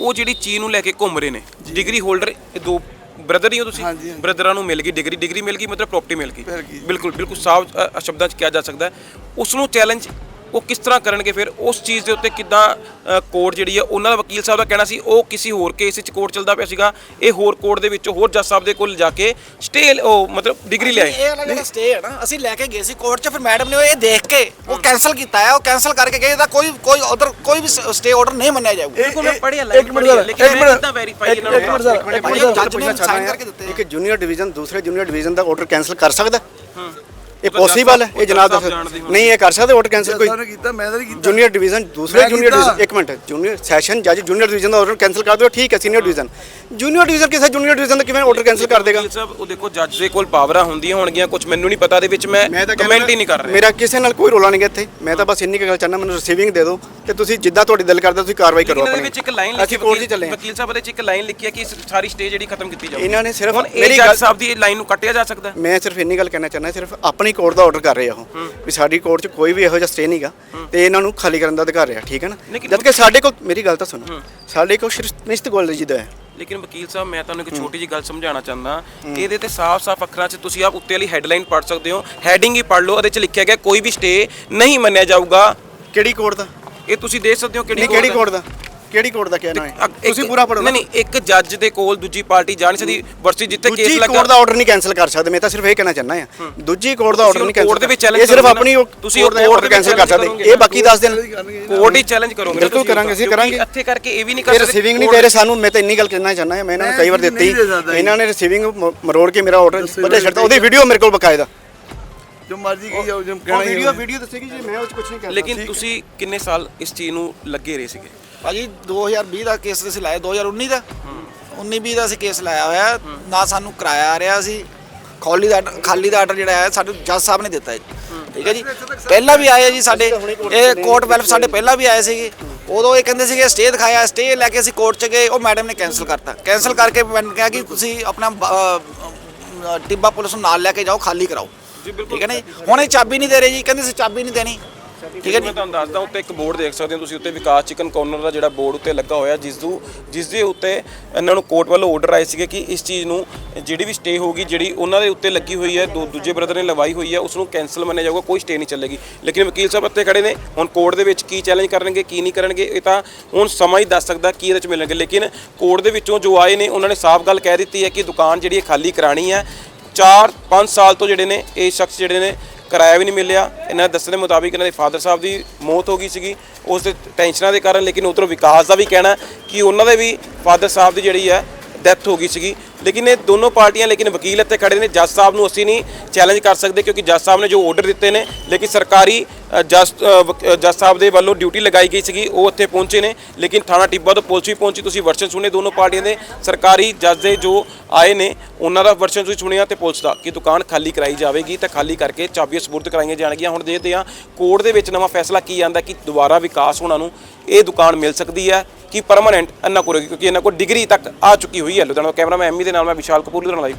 ਉਹ ਜਿਹੜੀ ਚੀਜ਼ ਨੂੰ ਲੈ ਕੇ ਘੁੰਮ ਰਹੇ ਨੇ ਡਿਗਰੀ ਹੋਲਡਰ ਇਹ ਦੋ ਬ੍ਰਦਰ ਹੀ ਹੋ ਤੁਸੀਂ। ਬ੍ਰਦਰਾਂ ਨੂੰ ਮਿਲ ਗਈ ਡਿਗਰੀ ਡਿਗਰੀ ਮਿਲ ਗਈ ਮਤਲਬ ਪ੍ਰਾਪਰਟੀ ਮਿਲ ਗਈ। ਬਿਲਕੁਲ ਬਿਲਕੁਲ ਸਾਫ਼ ਸ਼ਬਦਾਂ 'ਚ ਕਿਹਾ ਜਾ ਸਕਦਾ ਉਸ ਨੂੰ ਚੈਲੰਜ ਉਹ ਕਿਸ ਤਰ੍ਹਾਂ ਕਰਨਗੇ? ਫਿਰ ਉਸ ਚੀਜ਼ ਦੇ ਉੱਤੇ ਕਿੱਦਾਂ ਕੋਰਟ ਜਿਹੜੀ ਹੈ ਉਹਨਾਂ ਦਾ ਵਕੀਲ ਸਾਹਿਬ ਦਾ ਕਹਿਣਾ ਸੀ ਉਹ ਕਿਸੇ ਹੋਰ ਕੇਸ ਵਿੱਚ ਕੋਰਟ ਚੱਲਦਾ ਪਿਆ ਸੀਗਾ। ਇਹ ਹੋਰ ਕੋਰਟ ਦੇ ਵਿੱਚ ਹੋਰ ਜੱਜ ਸਾਹਿਬ ਦੇ ਕੋਲ ਜਾ ਕੇ ਸਟੇ ਉਹ ਮਤਲਬ ਡਿਗਰੀ ਲਿਆਏ। ਇਹ ਵਾਲਾ ਜਿਹੜਾ ਸਟੇ ਹੈ ਨਾ ਅਸੀਂ ਲੈ ਕੇ ਗਏ ਸੀ ਕੋਰਟ 'ਚ ਫਿਰ ਮੈਡਮ ਨੇ ਇਹ ਦੇਖ ਕੇ ਉਹ ਕੈਨਸਲ ਕੀਤਾ ਹੈ ਉਹ ਕੈਨਸਲ ਕਰਕੇ ਗਏ ਇਹਦਾ ਕੋਈ ਕੋਈ ਉਧਰ ਕੋਈ ਵੀ ਸਟੇ ਆਰਡਰ ਨਹੀਂ ਮੰਨਿਆ ਜਾਊਗਾ। ਬਿਲਕੁਲ ਮਿੰਟ ਪੜ੍ਹਿਆ ਸਰ, ਲੇਕਿਨ ਇੱਕ ਮੈਂ ਮਿੰਟ, ਕਿੱਦਾਂ ਵੈਰੀਫਾਈ ਇਹਨਾਂ ਇੱਕ ਮਿੰਟ ਸਰ, ਇੱਕ ਮਿੰਟ ਸਰ। ਜੱਜ ਨੇ ਸਾਈਨ ਕਰਕੇ ਦਿੱਤੇ ਇੱਕ ਜੂਨੀਅਰ ਡਿਵੀਜ਼ਨ ਦੂਸਰੇ ਜੂਨੀਅਰ ਡਿਵੀਜ਼ਨ ਦਾ ਆਰਡਰ ਕੈਨਸਲ ਕਰ ਸਕਦਾ? ਇਹ ਪੋਸੀਬਲ ਹੈ? ਇਹ ਜਨਾਬ। ਨਹੀਂ ਇਹ ਕਰ ਸਕਦੇ ਆਰਡਰ ਕੈਨਸਲ ਕੋਈ ਕੋਈ ਕੀਤਾ ਮੈਂ ਤਾਂ ਨਹੀਂ ਕੀਤਾ। ਜੂਨੀਅਰ ਡਿਵੀਜ਼ਨ ਦੂਸਰੇ ਜੂਨੀਅਰ। ਡਿਵੀਜ਼ਨ ਇੱਕ ਮਿੰਟ ਜੂਨੀਅਰ ਸੈਸ਼ਨ ਜੱਜ ਜੂਨੀਅਰ ਡਿਵੀਜ਼ਨ ਦਾ ਆਰਡਰ ਕੈਨਸਲ ਕਰ ਦਿਓ ਠੀਕ ਹੈ ਸੀਨੀਅਰ ਡਿਵੀਜ਼ਨ ਜੂਨੀਅਰ ਡਿਵੀਜ਼ਨ ਕਿਸੇ ਜੂਨੀਅਰ ਡਿਵੀਜ਼ਨ ਦਾ ਕਿਵੇਂ ਆਰਡਰ ਕੈਨਸਲ ਕਰ ਦੇਗਾ? ਸਾਹਿਬ ਉਹ ਦੇਖੋ ਜੱਜ ਦੇ ਕੋਲ ਪਾਵਰਾਂ ਹੁੰਦੀਆਂ ਹੋਣਗੀਆਂ ਕੁਝ ਮੈਨੂੰ ਨਹੀਂ ਪਤਾ ਦੇ ਵਿੱਚ ਮੈਂ ਕਮੈਂਟ ਹੀ ਨਹੀਂ ਕਰ ਰਿਹਾ। ਮੇਰਾ ਕਿਸੇ ਨਾਲ ਕੋਈ ਰੋਲਾ ਨਹੀਂ ਹੈ ਇੱਥੇ। ਮੈਂ ਤਾਂ ਬਸ ਇੰਨੀ ਗੱਲ ਚਾਹਨਾ ਮੈਨੂੰ ਰਿਸੀਵਿੰਗ ਦੇ ਦਿਓ ਤੇ ਤੁਸੀਂ ਜਿੱਦਾਂ ਤੁਹਾਡੀ ਦਿਲ ਕਰਦਾ ਤੁਸੀਂ ਕਾਰਵਾਈ ਕਰੋ ਆਪਣੀ। ਵਿੱਚ ਇੱਕ ਲਾਈਨ ਲਿਖੀ ਅਸੀਂ ਕੋਰਟ 'ਚ ਚੱਲੇ ਵਕੀਲ ਸਾਹਿਬ ਦੇ ਵਿੱਚ ਇੱਕ ਲਾਈਨ ਲਿਖੀ ਹੈ ਕਿ ਸਾਰੀ ਸਟੇ ਜਿਹੜੀ ਖਤਮ ਕੀਤੀ ਜਾਊਗੀ। ਇਹਨਾਂ ਨੇ ਸਿਰਫ ਮੇਰੀ ਗੱਲ ਸਾਹਿਬ ਦੀ ਲਾਈਨ ਨੂੰ ਕੱਟਿਆ ਜਾ ਸਕਦਾ ਮੈਂ ਸਿਰਫ ਇੰਨੀ ਗੱਲ ਕਹਿਣਾ ਚਾਹੁੰਦਾ ਸਿਰਫ ਆਪਣੀ ਕੋਰਟ ਦਾ ਆਰਡਰ ਕਰ ਰਹੇ ਆ ਉਹ। ਵੀ ਸਾਡੀ ਕੋਰਟ 'ਚ ਕੋਈ ਵੀ ਇਹੋ ਜਿਹਾ ਸਟੇ ਨਹੀਂਗਾ ਤੇ ਇਹਨਾਂ ਨੂੰ ਖਾਲੀ ਕਰਨ ਦਾ ਅਧਿਕਾਰ ਹੈ ਠੀਕ ਹੈ ਨਾ? ਜਦ ਕਿ ਸਾਡੇ ਕੋਲ ਮੇਰੀ ਗੱਲ ਤਾਂ ਸੁਣੋ। ਸਾਡੇ ਕੋਲ ਸਿਰਫ ਨਿਸ਼ਚਿਤ ਗੋਲ ਜੀ ਦਾ ਹੈ। ਲੇਕਿਨ ਵਕੀਲ ਸਾਹਿਬ ਮੈਂ ਤੁਹਾਨੂੰ ਇੱਕ ਛੋਟੀ ਜੀ ਗੱਲ ਸਮਝਾਉਣਾ ਚਾਹੁੰਦਾ। ਇਹਦੇ ਤੇ ਸਾਫ਼-ਸਾਫ਼ ਅੱਖਰਾਂ 'ਚ ਤੁਸੀਂ ਆਪ ਉੱਤੇ ਵਾਲੀ ਹੈਡਲਾਈਨ ਪੜ੍ਹ ਸਕਦੇ ਹੋ। ਹੈਡਿੰਗ ਹੀ ਪੜ੍ਹ ਲਓ ਉਹਦੇ 'ਚ ਲਿਖਿਆ ਗਿਆ ਕੋਈ ਵੀ ਸਟੇ ਨਹੀਂ ਮੰਨਿਆ ਜਾਊਗਾ। ਕਿਹੜੀ ਕੋਰਟ ਦਾ? ਇਹ ਤੁਸੀਂ ਦੇਖ ਸਕਦੇ ਹੋ ਕਿਹੜੀ ਕੋਰਟ ਦਾ? ਕਿਹੜੀ ਕੋਰਟ ਦਾ ਕਹਿਣਾ ਹੈ ਇੱਕ- ਤੁਸੀਂ ਪੂਰਾ ਪੜੋ ਨਹੀਂ ਨਹੀਂ ਇੱਕ ਜੱਜ ਦੇ ਕੋਲ ਦੂਜੀ ਪਾਰਟੀ ਜਾ ਨਹੀਂ ਸਕਦੀ ਵਰਸੀ ਜਿੱਥੇ ਕੇਸ ਦੂਜੀ ਲੱਗਾ ਕੋਰਟ ਦਾ ਆਰਡਰ ਨਹੀਂ ਕੈਨਸਲ ਕਰ ਸਕਦੇ ਮੈਂ ਤਾਂ ਸਿਰਫ ਇਹ ਕਹਿਣਾ ਚਾਹੁੰਦਾ ਹਾਂ। ਦੂਜੀ ਕੋਰਟ ਦਾ ਆਰਡਰ ਨਹੀਂ ਕੋਰਟ ਦੇ ਵਿੱਚ ਕੈਨਸਲ ਇਹ ਸਿਰਫ ਆਪਣੀ ਕੋਰਟ ਕੈਨਸਲ ਕਰ ਸਕਦੇ। ਇਹ ਬਾਕੀ ਦੱਸ ਦਿਨ ਕੋਰਟ ਹੀ ਚੈਲੰਜ ਕਰੋਗੇ ਬਿਲਕੁਲ ਤੁਸੀਂ ਕਰਾਂਗੇ, ਅਸੀਂ ਕਿਉਂਕਿ ਕਰਾਂਗੇ। ਇੱਥੇ ਕਰਕੇ ਇਹ ਵੀ ਨਹੀਂ ਕਰ ਇਹ ਸਕਦੇ ਰਿਸੀਵਿੰਗ ਨਹੀਂ ਦੇ ਰਹੇ ਸਾਨੂੰ ਮੈਂ ਤਾਂ ਇੰਨੀ ਗੱਲ ਕਹਿਣਾ ਚਾਹੁੰਦਾ ਹਾਂ ਮੈਂ ਇਹਨਾਂ ਨੂੰ ਕਈ ਵਾਰ ਦਿੱਤੀ। ਇਹਨਾਂ ਨੇ ਰਿਸੀਵਿੰਗ ਮਰੋੜ ਕੇ ਮੇਰਾ ਆਰਡਰ ਪਤਾ ਛੱਡਤਾ। ਉਹਦੀ ਵੀਡੀਓ ਮੇਰੇ ਕੋਲ ਬਕਾਇਦਾ। ਜੋ ਮਰਜ਼ੀ ਕਹੀ ਜਾਓ ਜੋ ਕਹਿਣਾ ਹੀ ਵੀਡੀਓ। ਵੀਡੀਓ ਦੱਸੇਗੀ ਜੀ ਮੈਂ ਉਹ ਚ ਕੁਝ ਨਹੀਂ ਕਰਦਾ ਲੇਕਿਨ ਤੁਸੀਂ ਕਿੰਨੇ ਸਾਲ ਇਸ ਚੀਜ਼ ਨੂੰ ਲੱਗੇ ਰਹੇ ਸੀਗੇ? ਭਾਜੀ 2020 ਦਾ ਕੇਸ ਅਸੀਂ ਲਾਇਆ 2019 ਦਾ। 19 20 ਦਾ ਅਸੀਂ ਕੇਸ ਲਾਇਆ ਹੋਇਆ ਨਾ ਸਾਨੂੰ ਕਿਰਾਇਆ ਆ ਰਿਹਾ ਸੀ। ਖਾਲੀ ਦਾ ਖਾਲੀ ਦਾ ਆਰਡਰ ਜਿਹੜਾ ਹੈ ਸਾਡੇ ਜੱਜ ਸਾਹਿਬ ਨੇ ਦਿੱਤਾ ਹੈ। ਠੀਕ ਹੈ ਜੀ? ਪਹਿਲਾਂ ਵੀ ਆਏ ਜੀ ਸਾਡੇ ਇਹ ਕੋਰਟ ਵੈਲਫ ਸਾਡੇ ਪਹਿਲਾਂ ਵੀ ਆਏ ਸੀਗੇ। ਉਦੋਂ ਇਹ ਕਹਿੰਦੇ ਸੀਗੇ ਸਟੇ ਦਿਖਾਇਆ ਸਟੇ ਲੈ ਕੇ ਅਸੀਂ ਕੋਰਟ ਚ ਗਏ ਉਹ ਮੈਡਮ ਨੇ ਕੈਨਸਲ ਕਰਤਾ। ਕੈਨਸਲ ਕਰਕੇ ਮੈਨੂੰ ਕਿਹਾ ਕਿ ਤੁਸੀਂ ਆਪਣਾ ਟਿੱਬਾ ਪੁਲਿਸ ਨੂੰ ਨਾਲ ਲੈ ਕੇ ਜਾਓ ਖਾਲੀ ਕਰਾਓ। ਠੀਕ ਹੈ ਨਾ ਹੁਣ ਇਹ ਚਾਬੀ ਨਹੀਂ ਦੇ ਰਹੇ ਜੀ ਕਹਿੰਦੇ ਸੀ ਚਾਬੀ ਨਹੀਂ ਦੇਣੀ। ਠੀਕ ਹੈ ਮੈਂ ਤੁਹਾਨੂੰ ਦੱਸਦਾ, ਉੱਤੇ ਇੱਕ ਬੋਰਡ ਦੇਖ ਸਕਦੇ ਹੋ ਤੁਸੀਂ, ਉੱਤੇ ਵਿਕਾਸ ਚਿਕਨ ਕਾਰਨਰ ਦਾ ਜਿਹੜਾ ਬੋਰਡ ਉੱਤੇ ਲੱਗਾ ਹੋਇਆ, ਜਿਸ ਨੂੰ ਜਿਸ ਦੇ ਉੱਤੇ ਇਹਨਾਂ ਨੂੰ ਕੋਰਟ ਵੱਲੋਂ ਆਰਡਰ ਆਏ ਸੀਗੇ ਕਿ ਇਸ ਚੀਜ਼ ਨੂੰ ਜਿਹੜੀ ਵੀ ਸਟੇ ਹੋਗੀ ਜਿਹੜੀ ਉਹਨਾਂ ਦੇ ਉੱਤੇ ਲੱਗੀ ਹੋਈ ਹੈ, ਦੋ ਦੂਜੇ ਬ੍ਰਦਰ ਨੇ ਲਵਾਈ ਹੋਈ ਹੈ ਉਸ ਨੂੰ ਕੈਨਸਲ ਮੰਨਿਆ ਜਾਊਗਾ, ਕੋਈ ਸਟੇ ਨਹੀਂ ਚੱਲੇਗੀ। ਲੇਕਿਨ ਵਕੀਲ ਸਾਹਿਬ ਇੱਥੇ ਖੜੇ ਨੇ, ਹੁਣ ਕੋਰਟ ਦੇ ਵਿੱਚ ਕੀ ਚੈਲੰਜ ਕਰਨਗੇ, ਕੀ ਨਹੀਂ ਕਰਨਗੇ, ਇਹ ਤਾਂ ਹੁਣ ਸਮਾਂ ਹੀ ਦੱਸ ਸਕਦਾ ਕੀ ਇਹਦੇ ਚ ਮਿਲਣਗੇ। ਲੇਕਿਨ ਕੋਰਟ ਦੇ ਵਿੱਚੋਂ ਜੋ ਆਏ ਨੇ, ਉਹਨਾਂ ਨੇ ਸਾਫ਼ ਗੱਲ ਕਹਿ ਦਿੱਤੀ ਹੈ ਕਿ ਦੁਕਾਨ ਜਿਹੜੀ ਹੈ ਖਾਲੀ ਕਰਾਣੀ ਹੈ। 4-5 ਸਾਲ ਤੋਂ ਜਿਹੜੇ ਨੇ, ਇਹ ਸ਼ਖਸ ਜਿਹੜੇ ਨੇ ਕਿਰਾਇਆ ਵੀ ਨਹੀਂ ਮਿਲਿਆ। ਇਹਨਾਂ ਦੇ ਦੱਸਣ ਦੇ ਮੁਤਾਬਿਕ ਇਹਨਾਂ ਦੇ ਫਾਦਰ ਸਾਹਿਬ ਦੀ ਮੌਤ ਹੋ ਗਈ ਸੀਗੀ। ਉਸ ਦੇ ਟੈਨਸ਼ਨਾਂ ਦੇ ਕਾਰਨ ਲੇਕਿਨ ਉਧਰੋਂ ਵਿਕਾਸ ਦਾ ਵੀ ਕਹਿਣਾ ਕਿ ਉਹਨਾਂ ਦੇ ਵੀ ਫਾਦਰ ਸਾਹਿਬ ਦੀ ਜਿਹੜੀ ਹੈ ਡੈਥ ਹੋ ਗਈ ਸੀਗੀ। ਲੇਕਿਨ ਇਹ ਦੋਨੋਂ ਪਾਰਟੀਆਂ ਲੇਕਿਨ ਵਕੀਲ ਇੱਥੇ ਖੜੇ ਨੇ। ਜੱਜ ਸਾਹਿਬ ਨੂੰ ਅਸੀਂ ਨਹੀਂ ਚੈਲੰਜ ਕਰ ਸਕਦੇ ਕਿਉਂਕਿ ਜੱਜ ਸਾਹਿਬ ਨੇ ਜੋ ਆਰਡਰ ਦਿੱਤੇ ਨੇ ਲੇਕਿਨ ਸਰਕਾਰੀ ਅ, ਜੱਜ ਜੱਜ ਸਾਹਿਬ ਦੇ ਵੱਲੋਂ ਡਿਊਟੀ ਲਗਾਈ ਗਈ ਸੀਗੀ ਉਹ ਇੱਥੇ ਪਹੁੰਚੇ ਨੇ। ਲੇਕਿਨ ਥਾਣਾ ਟਿੱਬਾ ਤੋਂ ਪੁਲਿਸ ਵੀ ਪਹੁੰਚੀ ਤੁਸੀਂ ਵਰਸ਼ਨ ਸੁਣੇ ਦੋਨੋਂ ਪਾਰਟੀਆਂ ਦੇ। ਸਰਕਾਰੀ ਜੱਜ ਦੇ ਜੋ ਆਏ ਨੇ ਉਹਨਾਂ ਦਾ ਵਰਸ਼ਨ ਤੁਸੀਂ ਸੁਣਿਆ ਤੇ ਪੁਲਿਸ ਦਾ ਕਿ ਦੁਕਾਨ ਖਾਲੀ ਕਰਾਈ ਜਾਵੇਗੀ ਤਾਂ ਖਾਲੀ ਕਰਕੇ ਚਾਬੀਆਂ ਸਪੁਰਦ ਕਰਾਈਆਂ ਜਾਣਗੀਆਂ। ਹੁਣ ਦੇਖਦੇ ਹਾਂ ਕੋਰਟ ਦੇ ਵਿੱਚ ਨਵਾਂ ਫੈਸਲਾ ਕੀ ਆਂਦਾ ਕਿ ਦੁਬਾਰਾ ਵਿਕਾਸ ਹੋਣਾ ਨੂੰ ਇਹ ਦੁਕਾਨ ਮਿਲ ਸਕਦੀ ਹੈ। ਕਿ ਪਰਮਾਨੈਂਟ ਇਹਨਾਂ ਕੋਲ, ਕਿਉਂਕਿ ਇਹਨਾਂ ਕੋਲ ਡਿਗਰੀ ਤੱਕ ਆ ਚੁੱਕੀ ਹੋਈ ਹੈ ਲੁਧਿਆਣਾ ਤੋਂ। ਕੈਮਰਾਮੈਨ ਐਮੀ ਦੇ ਨਾਲ ਮੈਂ ਵਿਸ਼ਾਲ ਕਪੂਰ, ਲੁਧਿਆਣਾ ਲਾਈਵ